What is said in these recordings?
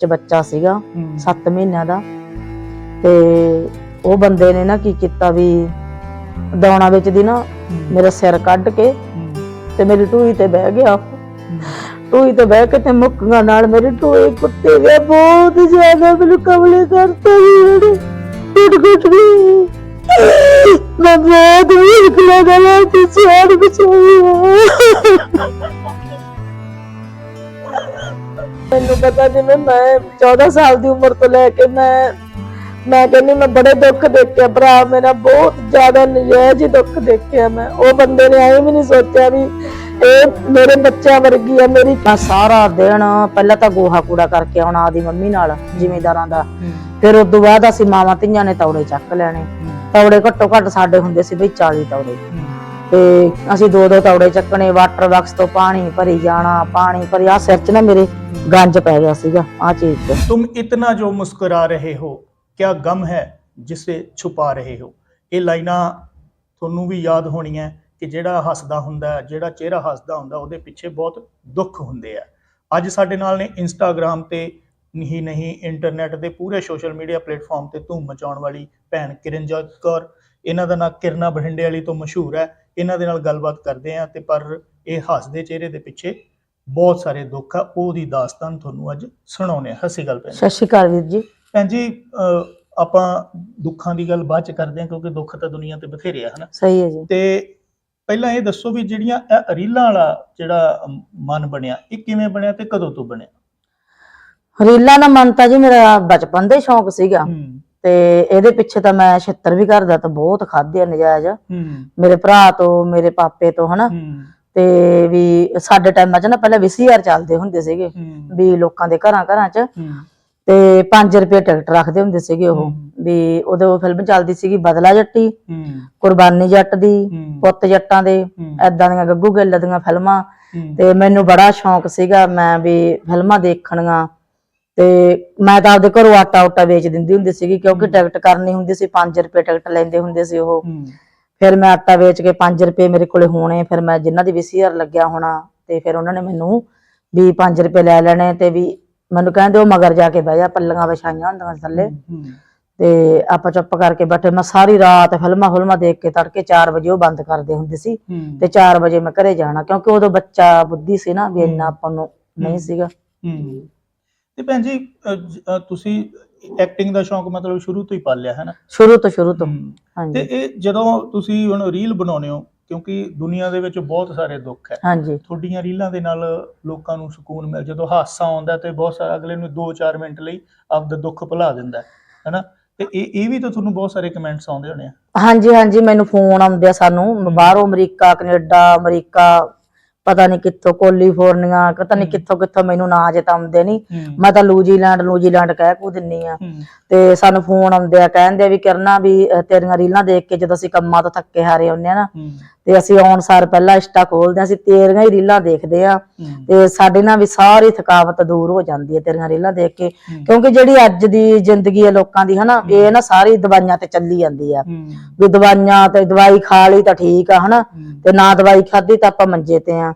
ਚ ਬੱਚਾ ਸੀਗਾ ਹੂੰ। 7 ਮਹੀਨਿਆਂ ਦਾ। ਤੇ ਉਹ ਬੰਦੇ ਨੇ ਨਾ ਕੀ ਕੀਤਾ ਵੀ ਦੌਣਾ ਵਿੱਚ ਦੀ ਨਾ ਮੇਰਾ ਸਿਰ ਕੱਢ ਕੇ ਤੇ ਮੇਰੀ ਟੂਈ ਤੇ ਬਹਿ ਗਿਆ। ਹੂੰ, ਟੂਈ ਤੇ ਬਹਿ ਕੇ ਤੇ ਮੁੱਕੀਆਂ ਨਾਲ ਮੇਰੀ ਟੂਈ ਕੁੱਤੇ ਗਿਆ ਬਹੁਤ ਜ਼ਿਆਦਾ ਮੈਨੂੰ ਕਮਲੇ ਕਰਤਾ ਵੀ ਟੁੱਟ ਟੁੱਟ ਗਈ ਮੈਂ ਬਹੁਤ ਵੀਕ ਲਗਾ ਲਾ ਤੇ ਸਿਆੜ ਮੈਨੂੰ ਪਤਾ ਜਿਵੇਂ ਮੈਂ 14 ਸਾਲ ਦੀ ਉਮਰ ਤੋਂ ਲੈ ਕੇ ਮੈਂ ਮੈਂ ਕਹਿੰਦੀ ਮੈਂ ਬੜੇ ਦੁੱਖ ਦੇਖਿਆ ਭਰਾ ਮੇਰਾ ਬਹੁਤ ਜ਼ਿਆਦਾ ਨਜਾਇਜ਼ ਦੁੱਖ ਦੇਖਿਆ ਮੈਂ। ਉਹ ਬੰਦੇ ਨੇ ਐਵੇਂ ਵੀ ਨਹੀਂ ਸੋਚਿਆ ਵੀ ਇਹ ਮੇਰੇ ਬੱਚਿਆਂ ਵਰਗੀ ਆ ਮੇਰੀ ਮੈਂ ਸਾਰਾ ਦਿਨ ਪਹਿਲਾਂ ਤਾਂ ਗੋਹਾ ਕੂੜਾ ਕਰਕੇ ਆਉਣਾ ਆਦੀ ਮੰਮੀ ਨਾਲ ਜ਼ਿਮੀਂਦਾਰਾਂ ਦਾ। ਫਿਰ ਉਸ ਤੋਂ ਬਾਅਦ ਅਸੀਂ ਮਾਵਾਂ ਧੀਆਂ ਨੇ ਤੌੜੇ ਚੱਕ ਲੈਣੇ। ਤੌੜੇ ਘੱਟੋ ਘੱਟ ਸਾਡੇ ਹੁੰਦੇ ਸੀ ਬਈ 40 ਤੌੜੇ। ਤੇ ਅਸੀਂ ਦੋ ਦੋ ਤੌੜੇ ਚੱਕਣੇ ਵਾਟਰ ਬਾਕਸ ਤੋਂ ਪਾਣੀ ਭਰੀ ਜਾਣਾ ਪਾਣੀ ਭਰੀ ਆ ਸਿਰ 'ਚ ਨਾ ਮੇਰੇ ਗੰਜ ਪੈ ਗਿਆ ਸੀਗਾ ਆ ਚੀਜ਼ ਤੇ तुम इतना जो मुस्कुरा रहे हो क्या गम है जिसे छुपा ਰਹੇ ਹੋ ਇਹ ਲਾਈਨਾਂ ਤੁਹਾਨੂੰ ਵੀ ਯਾਦ ਹੋਣੀਆਂ ਕਿ ਜਿਹੜਾ ਹੱਸਦਾ ਹੁੰਦਾ ਹੈ, ਜਿਹੜਾ ਚਿਹਰਾ ਹੱਸਦਾ ਹੁੰਦਾ ਉਹਦੇ ਪਿੱਛੇ ਬਹੁਤ ਦੁੱਖ ਹੁੰਦੇ ਆ ਅੱਜ ਸਾਡੇ ਨਾਲ ਨੇ ਇੰਸਟਾਗ੍ਰam ਤੇ ਨਹੀਂ ਨਹੀਂ ਇੰਟਰਨੈਟ ਦੇ ਪੂਰੇ ਸੋਸ਼ਲ ਮੀਡੀਆ ਪਲੇਟਫਾਰਮ ਤੇ ਧੂਮ ਮਚਾਉਣ ਵਾਲੀ ਭੈਣ ਕਿਰਨਜੋਤ ਕੌਰ ਇਹਨਾਂ ਦਾ ਨਾਂ ਕਿਰਨਾ ਬਠਿੰਡੇ ਵਾਲੀ ਤੋਂ ਮਸ਼ਹੂਰ ਹੈ ਇਹਨਾਂ ਦੇ ਨਾਲ ਗੱਲਬਾਤ ਕਰਦੇ ਆ ਤੇ ਪਰ ਇਹ ਹੱਸਦੇ ਚਿਹਰੇ ਦੇ ਪਿੱਛੇ ਬਹੁਤ ਸਾਰੇ ਦੁੱਖ ਆ ਉਹਦੀ ਦਾਸਤਾਨ ਤੁਹਾਨੂੰ ਅੱਜ ਸੁਣਾਉਣੇ ਆ ਹੱਸੀ ਗੱਲ ਭੈਣ ਸਤਿ ਸ਼੍ਰੀ ਅਕਾਲ ਵੀਰ ਜੀ। ਭੈਣ ਜੀ ਆਪਾਂ ਦੁੱਖਾਂ ਦੀ ਗੱਲ ਬਾਅਦ ਚ ਕਰਦੇ ਹਾਂ ਕਿਉਂਕਿ ਦੁੱਖ ਤਾਂ ਦੁਨੀਆ ਤੇ ਬਥੇਰੇ ਆ ਹਨਾ? ਸਹੀ ਹੈ ਜੀ। ਤੇ ਪਹਿਲਾਂ ਇਹ ਦੱਸੋ ਵੀ ਜਿਹੜੀਆਂ ਇਹ ਰੀਲਾਂ ਵਾਲਾ ਜਿਹੜਾ ਮਨ ਬਣਿਆ ਇਹ ਕਿਵੇਂ ਬਣਿਆ ਤੇ ਕਦੋਂ ਤੋਂ ਬਣਿਆ? ਰੀਲਾਂ ਦਾ ਮਨ ਤਾਂ ਜੀ ਮੇਰਾ ਬਚਪਨ ਦਾ ਹੀ ਸ਼ੌਂਕ ਸੀਗਾ। ਹੂੰ। ਤੇ ਇਹਦੇ ਪਿੱਛੇ ਤਾਂ ਮੈਂ ਛਿੱਤਰ ਵੀ ਕਰਦਾ ਤਾਂ ਬਹੁਤ ਖਾਧੇ ਆ ਨਜਾਇਜ਼। ਮੇਰੇ ਭਰਾ ਤੋਂ ਮੇਰੇ ਪਾਪੇ ਤੋਂ ਹਨਾ? ਤੇ ਵੀ ਸਾਡੇ ਟਾਈਮਾਂ 'ਚ ਨਾ ਪਹਿਲਾਂ ਵੀਸੀਆਰ ਚੱਲਦੇ ਹੁੰਦੇ ਸੀਗੇ ਵੀ ਲੋਕਾਂ ਦੇ ਘਰਾਂ ਘਰਾਂ 'ਚ। ਤੇ 5 ਰੁਪਏ ਟਿਕਟ ਰੱਖਦੇ ਹੁੰਦੇ ਸੀਗੇ ਉਹ। ਵੀ ਉਦੋਂ ਫਿਲਮ ਚੱਲਦੀ ਸੀਗੀ ਬਦਲਾ ਜੱਟੀ ਕੁਰਬਾਨੀ ਜੱਟ ਦੀ ਪੁੱਤ ਜੱਟਾਂ ਦੇ ਐਦਾਂ ਦੀਆਂ ਗੱਗੂ ਗਿੱਲ ਦੀਆਂ ਫਿਲਮਾਂ। ਤੇ ਮੈਨੂੰ ਬੜਾ ਸ਼ੌਂਕ ਸੀਗਾ ਮੈਂ ਵੀ ਫਿਲਮਾਂ ਦੇਖਣੀਆਂ ਤੇ ਮੈਂ ਤਾਂ ਆਪਦੇ ਘਰੋਂ ਆਟਾ ਉਟਾ ਵੇਚ ਦਿੰਦੀ ਹੁੰਦੀ ਸੀਗੀ ਕਿਉਂਕਿ ਟਿਕਟ ਕਰਨੀ ਹੁੰਦੀ ਸੀ 5 ਰੁਪਏ ਟਿਕਟ ਲੈਂਦੇ ਹੁੰਦੇ ਸੀ ਉਹ। ਫਿਰ ਮੈਂ ਆਟਾ ਵੇਚ ਕੇ 5 ਰੁਪਏ ਮੇਰੇ ਕੋਲੇ ਹੋਣੇ ਫਿਰ ਮੈਂ ਜਿਨ੍ਹਾਂ ਦੀ ਵੀਸੀਆਰ ਲੱਗਿਆ ਹੋਣਾ ਤੇ ਫਿਰ ਉਹਨਾਂ ਨੇ ਮੈਨੂੰ ਵੀ 5 ਰੁਪਏ ਲੈ ਲੈਣੇ ਤੇ ਵੀ ਮੈਨੂੰ ਕਹਿੰਦੇ ਉਹ ਮਗਰ ਜਾ ਕੇ ਬਹਿ ਜਾ ਪੱਲੀਆਂ ਵਿਛਾਈਆਂ ਹੁੰਦੀਆਂ ਥੱਲੇ। ਤੇ ਆਪਾਂ ਚੁੱਪ ਕਰਕੇ ਬੈਠੇ ਮੈਂ ਸਾਰੀ ਰਾਤ ਫਿਲਮਾਂ ਫਿਲਮਾਂ ਦੇਖ ਕੇ ਤੜਕੇ 4 ਵਜੇ ਉਹ ਬੰਦ ਕਰਦੇ ਹੁੰਦੇ ਸੀ। ਤੇ 4 ਵਜੇ ਮੈਂ ਘਰੇ ਜਾਣਾ ਕਿਉਂਕਿ ਉਦੋਂ ਬੱਚਾ ਬੁੱਧੀ ਸੀ ਨਾ ਵੀ ਇੰਨਾ ਆਪਾਂ ਨੂੰ ਨਹੀਂ। ਸੀਗਾ। ਤੇ ਭੈਣ ਜੀ ਤੁਸੀਂ ਐਕਟਿੰਗ ਦਾ ਸ਼ੌਂਕ ਮਤਲਬ ਸ਼ੁਰੂ ਤੋਂ ਹੀ ਪਾਲਿਆ ਹੈ ਨਾ ਸ਼ੁਰੂ ਤੋਂ ਸ਼ੁਰੂ ਤੋਂ। ਹੂੰ। ਤੇ ਹਾਂਜੀ ਇਹ ਜਦੋਂ ਤੁਸੀਂ ਹੁਣ ਰੀਲ ਬਣਾਉਂਦੇ ਹੋ ਕਿਉਂਕਿ ਦੁਨੀਆ ਦੇ ਵਿੱਚ ਬਹੁਤ ਸਾਰੇ ਦੁੱਖ ਹੈ। ਹਾਂਜੀ। ਤੁਹਾਡੀਆਂ ਰੀਲਾਂ ਦੇ ਨਾਲ ਲੋਕਾਂ ਨੂੰ ਸਕੂਨ ਮਿਲ ਜਦੋਂ ਹਾਸਾ ਆਉਂਦਾ ਤੇ ਬਹੁਤ ਸਾਰਾ ਅਗਲੇ ਨੂੰ 2-4 ਮਿੰਟ ਲਈ ਆਪਦਾ ਦੁੱਖ ਭੁਲਾ ਦਿੰਦਾ ਹੈ ਹੈਨਾ? ਤੇ ਇਹ ਇਹ ਵੀ ਤਾਂ ਤੁਹਾਨੂੰ ਬਹੁਤ ਸਾਰੇ ਕਮੈਂਟਸ ਆਉਂਦੇ ਹੋਣੇ ਆ। ਹਾਂਜੀ ਹਾਂਜੀ ਮੈਨੂੰ ਫੋਨ ਆਉਂਦੇ ਆ ਸਾਨੂੰ। ਬਾਹਰੋਂ ਅਮਰੀਕਾ ਕੈਨੇਡਾ ਅਮਰੀਕਾ ਪਤਾ ਨਹੀਂ ਕਿੱਥੋਂ ਕੋਲੀਫੋਰਨੀਆ ਪਤਾ ਨਹੀਂ। ਕਿੱਥੋਂ ਕਿੱਥੋਂ ਮੈਨੂੰ ਨਾਂ ਜੇ ਤਾਂ ਆਉਂਦੇ ਨਹੀਂ ਮੈਂ ਤਾਂ ਲੂਜੀਲੈਂਡ ਲੂਜੀਲੈਂਡ ਕਹਿ ਕੂ ਦਿੰਨੀ ਆ। ਤੇ ਸਾਨੂੰ ਫੋਨ ਆਉਂਦੇ ਆ ਕਹਿੰਦੇ ਵੀ ਕਰਨਾ ਵੀ ਤੇਰੀਆਂ ਰੀਲਾਂ ਦੇਖ ਕੇ ਜਦੋਂ ਅਸੀਂ ਕੰਮਾਂ ਤੋਂ ਥੱਕੇ ਹਾਰੇ ਹੁੰਨੇ ਆ ਨਾ ਤੇ ਅਸੀਂ ਆਉਣ ਸਾਰ ਪਹਿਲਾਂ ਇੰਸਟਾ ਖੋਲਦੇ ਆ ਅਸੀਂ ਤੇਰੀਆਂ ਹੀ ਰੀਲਾਂ ਦੇਖਦੇ ਆ ਹੂੰ। ਤੇ ਸਾਡੇ ਨਾਲ ਵੀ ਸਾਰੀ ਥਕਾਵਟ ਦੂਰ ਹੋ ਜਾਂਦੀ ਹੈ ਤੇਰੀਆਂ ਰੀਲਾਂ ਦੇਖ ਕੇ। ਹੂੰ। ਕਿਉਂਕਿ ਜਿਹੜੀ ਅੱਜ ਦੀ ਜ਼ਿੰਦਗੀ ਹੈ ਲੋਕਾਂ ਦੀ ਹਨਾ ਇਹ ਨਾ ਸਾਰੀ ਦਵਾਈਆਂ ਤੇ ਚੱਲੀ ਜਾਂਦੀ ਆ ਹੂੰ। ਵੀ ਦਵਾਈਆਂ ਤੇ ਦਵਾਈ ਖਾ ਲਈ ਤਾਂ ਠੀਕ ਆ ਹਨਾ ਹੂੰ। ਤੇ ਨਾ ਦਵਾਈ ਖਾਧੀ ਤਾਂ ਆਪਾਂ ਮੰਜੇ ਤੇ ਆ।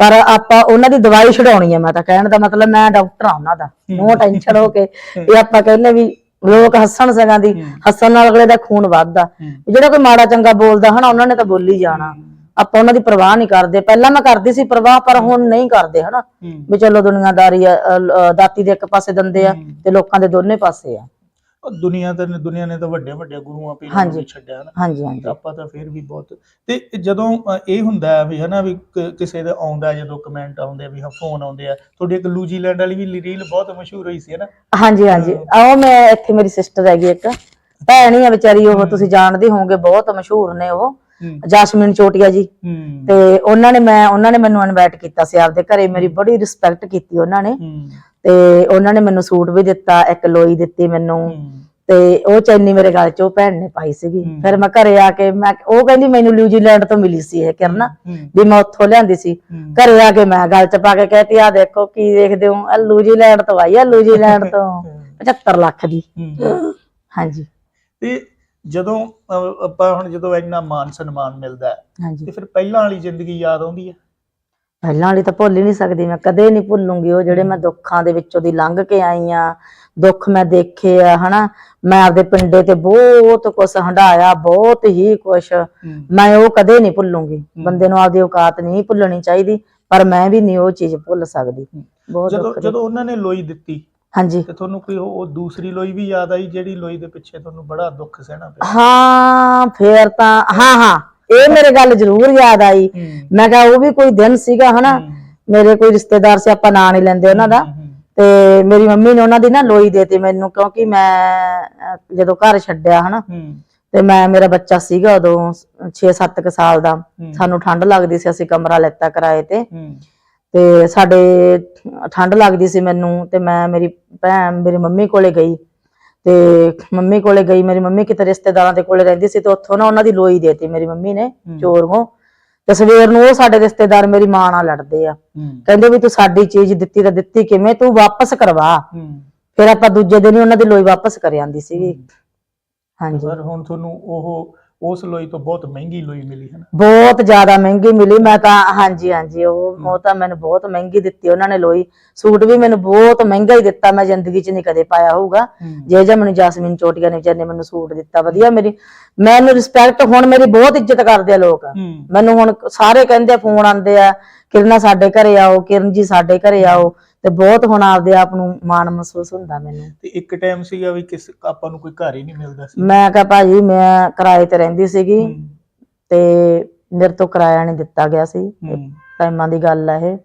ਪਰ ਆਪਾਂ ਉਹਨਾਂ ਦੀ ਦਵਾਈ ਛਡਾਉਣੀ ਆ ਮੈਂ ਤਾਂ ਕਹਿਣ ਦਾ ਮਤਲਬ ਮੈਂ ਡਾਕਟਰ ਆ ਉਹਨਾਂ ਦਾ। ਨੋ ਟੈਨਸ਼ਨ ਹੋ ਕੇ। ਇਹ ਆਪਾਂ ਕਹਿੰਦੇ ਵੀ ਲੋਕ ਹੱਸਣ ਸਗਾਂ ਦੀ। ਹੱਸਣ ਨਾਲ ਅਗਲੇ ਦਾ ਖੂਨ ਵੱਧਦਾ। ਜਿਹੜਾ ਕੋਈ ਮਾੜਾ ਚੰਗਾ ਬੋਲਦਾ ਹਨਾ ਉਹਨਾਂ ਨੇ ਤਾਂ ਬੋਲੀ ਜਾਣਾ। ਆਪਾਂ ਉਹਨਾਂ ਦੀ ਪਰਵਾਹ ਨਹੀਂ ਕਰਦੇ। ਪਹਿਲਾਂ ਮੈਂ ਕਰਦੀ ਸੀ ਪਰਵਾਹ ਪਰ ਹੁਣ ਨਹੀਂ ਕਰਦੇ ਹਨਾ। ਵੀ ਚਲੋ ਦੁਨੀਆਦਾਰੀ ਦਾਤੀ ਦੇ ਇੱਕ ਪਾਸੇ ਦੰਦੇ ਆ। ਤੇ ਲੋਕਾਂ ਦੇ ਦੋਨੇ ਪਾਸੇ ਆ। ਉਹ ਦੁਨੀਆ ਤੇ ਦੁਨੀਆ ਨੇ ਤਾਂ ਵੱਡੇ ਵੱਡੇ ਗੁਰੂਆਂ ਪੀਰਾਂ ਨੂੰ ਹਾਂਜੀ। ਵੀ ਛੱਡਿਆ ਨਾ। ਹਾਂਜੀ ਹਾਂਜੀ। ਆਪਾਂ ਤਾਂ ਫਿਰ ਵੀ ਬਹੁਤ ਤੇ ਜਦੋਂ ਅ, ਇਹ ਹੁੰਦਾ ਹੈ ਵੀ ਹਨਾ ਵੀ ਕ- ਕਿਸੇ ਦਾ ਆਉਂਦਾ ਜਦੋਂ ਕਮੈਂਟ ਆਉਂਦੇ ਆ ਵੀ ਹਾਂ ਫੋਨ ਆਉਂਦੇ ਆ। ਤੁਹਾਡੀ ਇੱਕ ਲੂਜੀਲੈਂਡ ਵਾਲੀ ਵੀ ਰੀਲ ਬਹੁਤ ਮਸ਼ਹੂਰ ਹੋਈ ਸੀ ਹਨਾ। ਹਾਂਜੀ ਹਾਂਜੀ। ਆਓ ਮੈਂ ਇੱਥੇ ਮੇਰੀ ਸਿਸਟਰ ਹੈਗੀ ਇੱਕ। ਭੈਣ ਹੀ ਆ ਵਿਚਾਰੀ ਉਹ ਤੁਸੀਂ ਜਾਣਦੇ ਹੋਵੋਗੇ ਬਹੁਤ ਮਸ਼ਹੂਰ ਨੇ ਉਹ। ਹੂੰ। ਜਾਸਮੀਨ ਚੋਟੀਆ ਜੀ। ਹੂੰ। ਤੇ ਉਹਨਾਂ ਨੇ ਮੈਂ ਉਹਨਾਂ ਨੇ ਮੈਨੂੰ ਇਨਵਾਈਟ ਕੀਤਾ ਸੀ ਆਪਦੇ ਘਰੇ। ਮੇਰੀ ਬੜੀ ਰਿਸਪੈਕਟ ਕੀਤੀ ਉਹਨਾਂ ਨੇ। ਹੂੰ। ਤੇ ਉਹਨਾਂ ਨੇ ਮੈਨੂੰ ਸੂਟ ਵੀ ਦਿੱਤਾ ਇੱਕ ਲੋਈ ਦਿੱਤੀ ਮੈਨੂੰ। ਤੇ ਉਹ ਚੈਨੀ ਮੇਰੇ ਗਲ 'ਚ ਉਹ ਭੈਣ ਨੇ ਪਾਈ ਸੀਗੀ। ਫਿਰ ਮੈਂ ਘਰੇ ਆ ਕੇ ਮੈਂ ਉਹ ਕਹਿੰਦੀ ਮੈਨੂੰ ਨਿਊਜ਼ੀਲੈਂਡ ਤੋਂ ਮਿਲੀ ਸੀ ਇਹ ਕਿਰਨਾ। ਵੀ ਮੈਂ ਉੱਥੋਂ ਲਿਆਂਦੀ ਸੀ। ਘਰੇ ਆ ਕੇ ਮੈਂ ਗਲ 'ਚ ਪਾ ਕੇ ਕਹਿਤੀ ਆ ਦੇਖੋ ਕੀ ਦੇਖਦੇ ਹੋ? ਆ ਨਿਊਜ਼ੀਲੈਂਡ ਤੋਂ ਆਈ ਆ ਨਿਊਜ਼ੀਲੈਂਡ ਤੋਂ। 75 ਲੱਖ ਦੀ। ਹਾਂਜੀ। ਤੇ ਜਦੋਂ ਆਪਾਂ ਹੁਣ ਜਦੋਂ ਇੰਨਾ ਮਾਨ ਸਨਮਾਨ ਮਿਲਦਾ ਤੇ ਫਿਰ ਪਹਿਲਾਂ ਵਾਲੀ ਜ਼ਿੰਦਗੀ ਯਾਦ ਆਉਂਦੀ ਹੈ? ਪਹਿਲਾਂ ਵਾਲੀ ਤਾਂ ਭੁੱਲ ਹੀ ਨਹੀਂ ਸਕਦੀ ਮੈਂ ਕਦੇ ਨਹੀਂ ਭੁੱਲੂੰਗੀ ਉਹ ਜਿਹੜੇ ਮੈਂ ਦੁੱਖਾਂ ਦੇ ਵਿੱਚੋਂ ਦੀ ਲੰਘ ਕੇ ਆਈ ਆ ਦੁੱਖ ਮੈਂ ਦੇਖੇ ਆ ਹਨਾ? ਮੈਂ ਆਪਦੇ ਪਿੰਡੇ ਤੇ ਬਹੁਤ ਕੁਛ ਹੰਡਾਇਆ ਬਹੁਤ ਹੀ ਕੁਛ। ਮੈਂ ਉਹ ਕਦੇ ਨਹੀਂ ਭੁੱਲੂੰਗੀ। ਬੰਦੇ ਨੂੰ ਆਪਦੀ ਔਕਾਤ ਨਹੀਂ ਭੁੱਲਣੀ ਚਾਹੀਦੀ ਪਰ ਮੈਂ ਵੀ ਨਹੀਂ ਉਹ ਚੀਜ਼ ਭੁੱਲ ਸਕਦੀ। ਬਹੁਤ ਜਦੋਂ ਜਦੋਂ ਉਹਨਾਂ ਨੇ ਲੋਈ ਦਿੱਤੀ ਹਾਂਜੀ। ਤੇ ਤੁਹਾਨੂੰ ਕੋਈ ਉਹ ਦੂਸਰੀ ਲੋਈ ਵੀ ਯਾਦ ਆਈ ਜਿਹੜੀ ਲੋਈ ਦੇ ਪਿੱਛੇ ਤੁਹਾਨੂੰ ਬੜਾ ਦੁੱਖ ਸਹਿਣਾ ਪਿਆ? ਹਾਂ ਫੇਰ ਤਾਂ ਹਾਂ ਹਾਂ। ਇਹ ਮੇਰੇ ਗੱਲ ਜ਼ਰੂਰ ਯਾਦ ਆਈ। ਮੈਂ ਕਿਹਾ ਉਹ ਵੀ ਕੋਈ ਦਿਨ ਸੀਗਾ ਹਨਾ। ਮੇਰੇ ਕੋਈ ਰਿਸ਼ਤੇਦਾਰ ਸੀ ਆਪਾਂ ਨਾਂ ਨਹੀਂ ਲੈਂਦੇ ਉਹਨਾਂ ਦਾ। ਤੇ ਮੇਰੀ ਮੰਮੀ ਨੇ ਉਹਨਾਂ ਦੀ ਨਾ ਲੋਈ ਦੇਤੀ ਮੈਨੂੰ ਕਿਉਂਕਿ ਮੈਂ ਜਦੋਂ ਘਰ ਛੱਡਿਆ ਹਨਾ। ਤੇ ਮੈਂ ਮੇਰਾ ਬੱਚਾ ਸੀਗਾ ਉਦੋਂ 6-7 ਕੁ ਸਾਲ ਦਾ। ਸਾਨੂੰ ਠੰਡ ਲੱਗਦੀ ਸੀ ਅਸੀਂ ਕਮਰਾ ਲੈਤਾ ਕਿਰਾਏ ਤੇ। ਤੇ ਸਾਡੇ ਠੰਡ ਲੱਗਦੀ ਸੀ ਮੈਨੂੰ ਤੇ ਮੈਂ ਮੇਰੀ ਭੈਣ ਮੇਰੀ ਮੰਮੀ ਕੋਲੇ ਗਈ। ਤੇ ਮੰਮੀ ਕੋਲੇ ਗਈ ਮੇਰੀ ਮੰਮੀ ਕਿਤੇ ਰਿਸ਼ਤੇਦਾਰਾਂ ਦੇ ਕੋਲੇ ਰਹਿੰਦੀ ਸੀ ਤੇ ਉੱਥੋਂ ਨਾ ਉਹਨਾਂ ਦੀ ਲੋਈ ਦੇਤੀ ਮੇਰੀ ਮੰਮੀ ਨੇ ਚੋਰੋਂ ਤੇ ਸਵੇਰ ਨੂੰ ਉਹ ਸਾਡੇ ਰਿਸ਼ਤੇਦਾਰ ਮੇਰੀ ਮਾਂ ਨਾਲ ਲੜਦੇ ਆ। ਕਹਿੰਦੇ ਵੀ ਤੂੰ ਸਾਡੀ ਚੀਜ਼ ਦਿੱਤੀ ਤਾਂ ਦਿੱਤੀ ਕਿਵੇਂ ਤੂੰ ਵਾਪਸ ਕਰਵਾ। ਫਿਰ ਆਪਾਂ ਦੂਜੇ ਦਿਨ ਹੀ ਉਹਨਾਂ ਦੀ ਲੋਈ ਵਾਪਸ ਕਰ ਆਂਦੀ ਸੀਗੀ ਹਾਂਜੀ। ਪਰ ਹੁਣ ਤੁਹਾਨੂੰ ਉਹ ਉਸ ਲੋਈ ਤੋਂ ਬਹੁਤ ਮਹਿੰਗੀ ਲੋਈ ਮਿਲੀ ਹੈ ਨਾ। ਬਹੁਤ ਜ਼ਿਆਦਾ ਮਹਿੰਗੀ ਮਿਲੀ ਮੈਂ ਤਾਂ ਹਾਂਜੀ ਹਾਂਜੀ ਉਹ ਉਹ ਤਾਂ ਮੈਨੂੰ ਬਹੁਤ ਮਹਿੰਗੀ ਦਿੱਤੀ ਉਹਨਾਂ ਨੇ ਲੋਈ। ਸੂਟ ਵੀ ਮੈਨੂੰ ਬਹੁਤ ਮਹਿੰਗਾ ਹੀ ਦਿੱਤਾ ਮੈਂ ਜ਼ਿੰਦਗੀ 'ਚ ਨਹੀਂ ਕਦੇ ਪਾਇਆ ਹੋਊਗਾ। ਜੇ ਜੇ ਮੈਨੂੰ ਜੈਸਮੀਨ ਚੋਟੀਆਂ ਨੇ ਵਿਚਾਰੇ ਨੇ ਮੈਨੂੰ ਸੂਟ ਦਿੱਤਾ ਵਧੀਆ ਮੇਰੀ ਮੈਨੂੰ ਰਿਸਪੈਕਟ ਹੁਣ ਮੇਰੀ ਬਹੁਤ ਇੱਜ਼ਤ ਕਰਦੇ ਆ ਲੋਕ। ਮੈਨੂੰ ਹੁਣ ਸਾਰੇ ਕਹਿੰਦੇ ਆ ਫੋਨ ਆਉਂਦੇ ਆ ਕਿਰਨਾ ਸਾਡੇ ਘਰੇ ਆਓ ਕਿਰਨ ਜੀ ਸਾਡੇ ਘਰੇ ਆਓ ਤੇ ਬਹੁਤ ਹੁਣ ਆਪਦੇ ਆਪ ਨੂੰ ਮਾਣ ਮਹਿਸੂਸ ਹੁੰਦਾ ਮੈਨੂੰ। ਤੇ ਇੱਕ ਟਾਈਮ ਸੀਗਾ ਵੀ ਕਿਸ ਆਪਾਂ ਨੂੰ ਕੋਈ ਘਰ ਹੀ ਨਹੀਂ ਮਿਲਦਾ ਸੀ। ਮੈਂ ਕਿਹਾ ਭਾਜੀ ਮੈਂ ਕਿਰਾਏ ਤੇ ਰਹਿੰਦੀ ਸੀਗੀ ਹੂੰ। ਤੇ ਮੇਰੇ ਤੋਂ ਕਿਰਾਇਆ ਨਹੀਂ ਦਿੱਤਾ ਗਿਆ ਸੀ। ਹੂੰ। ਟਾਈਮਾਂ ਦੀ ਗੱਲ ਹੈ ਇਹ।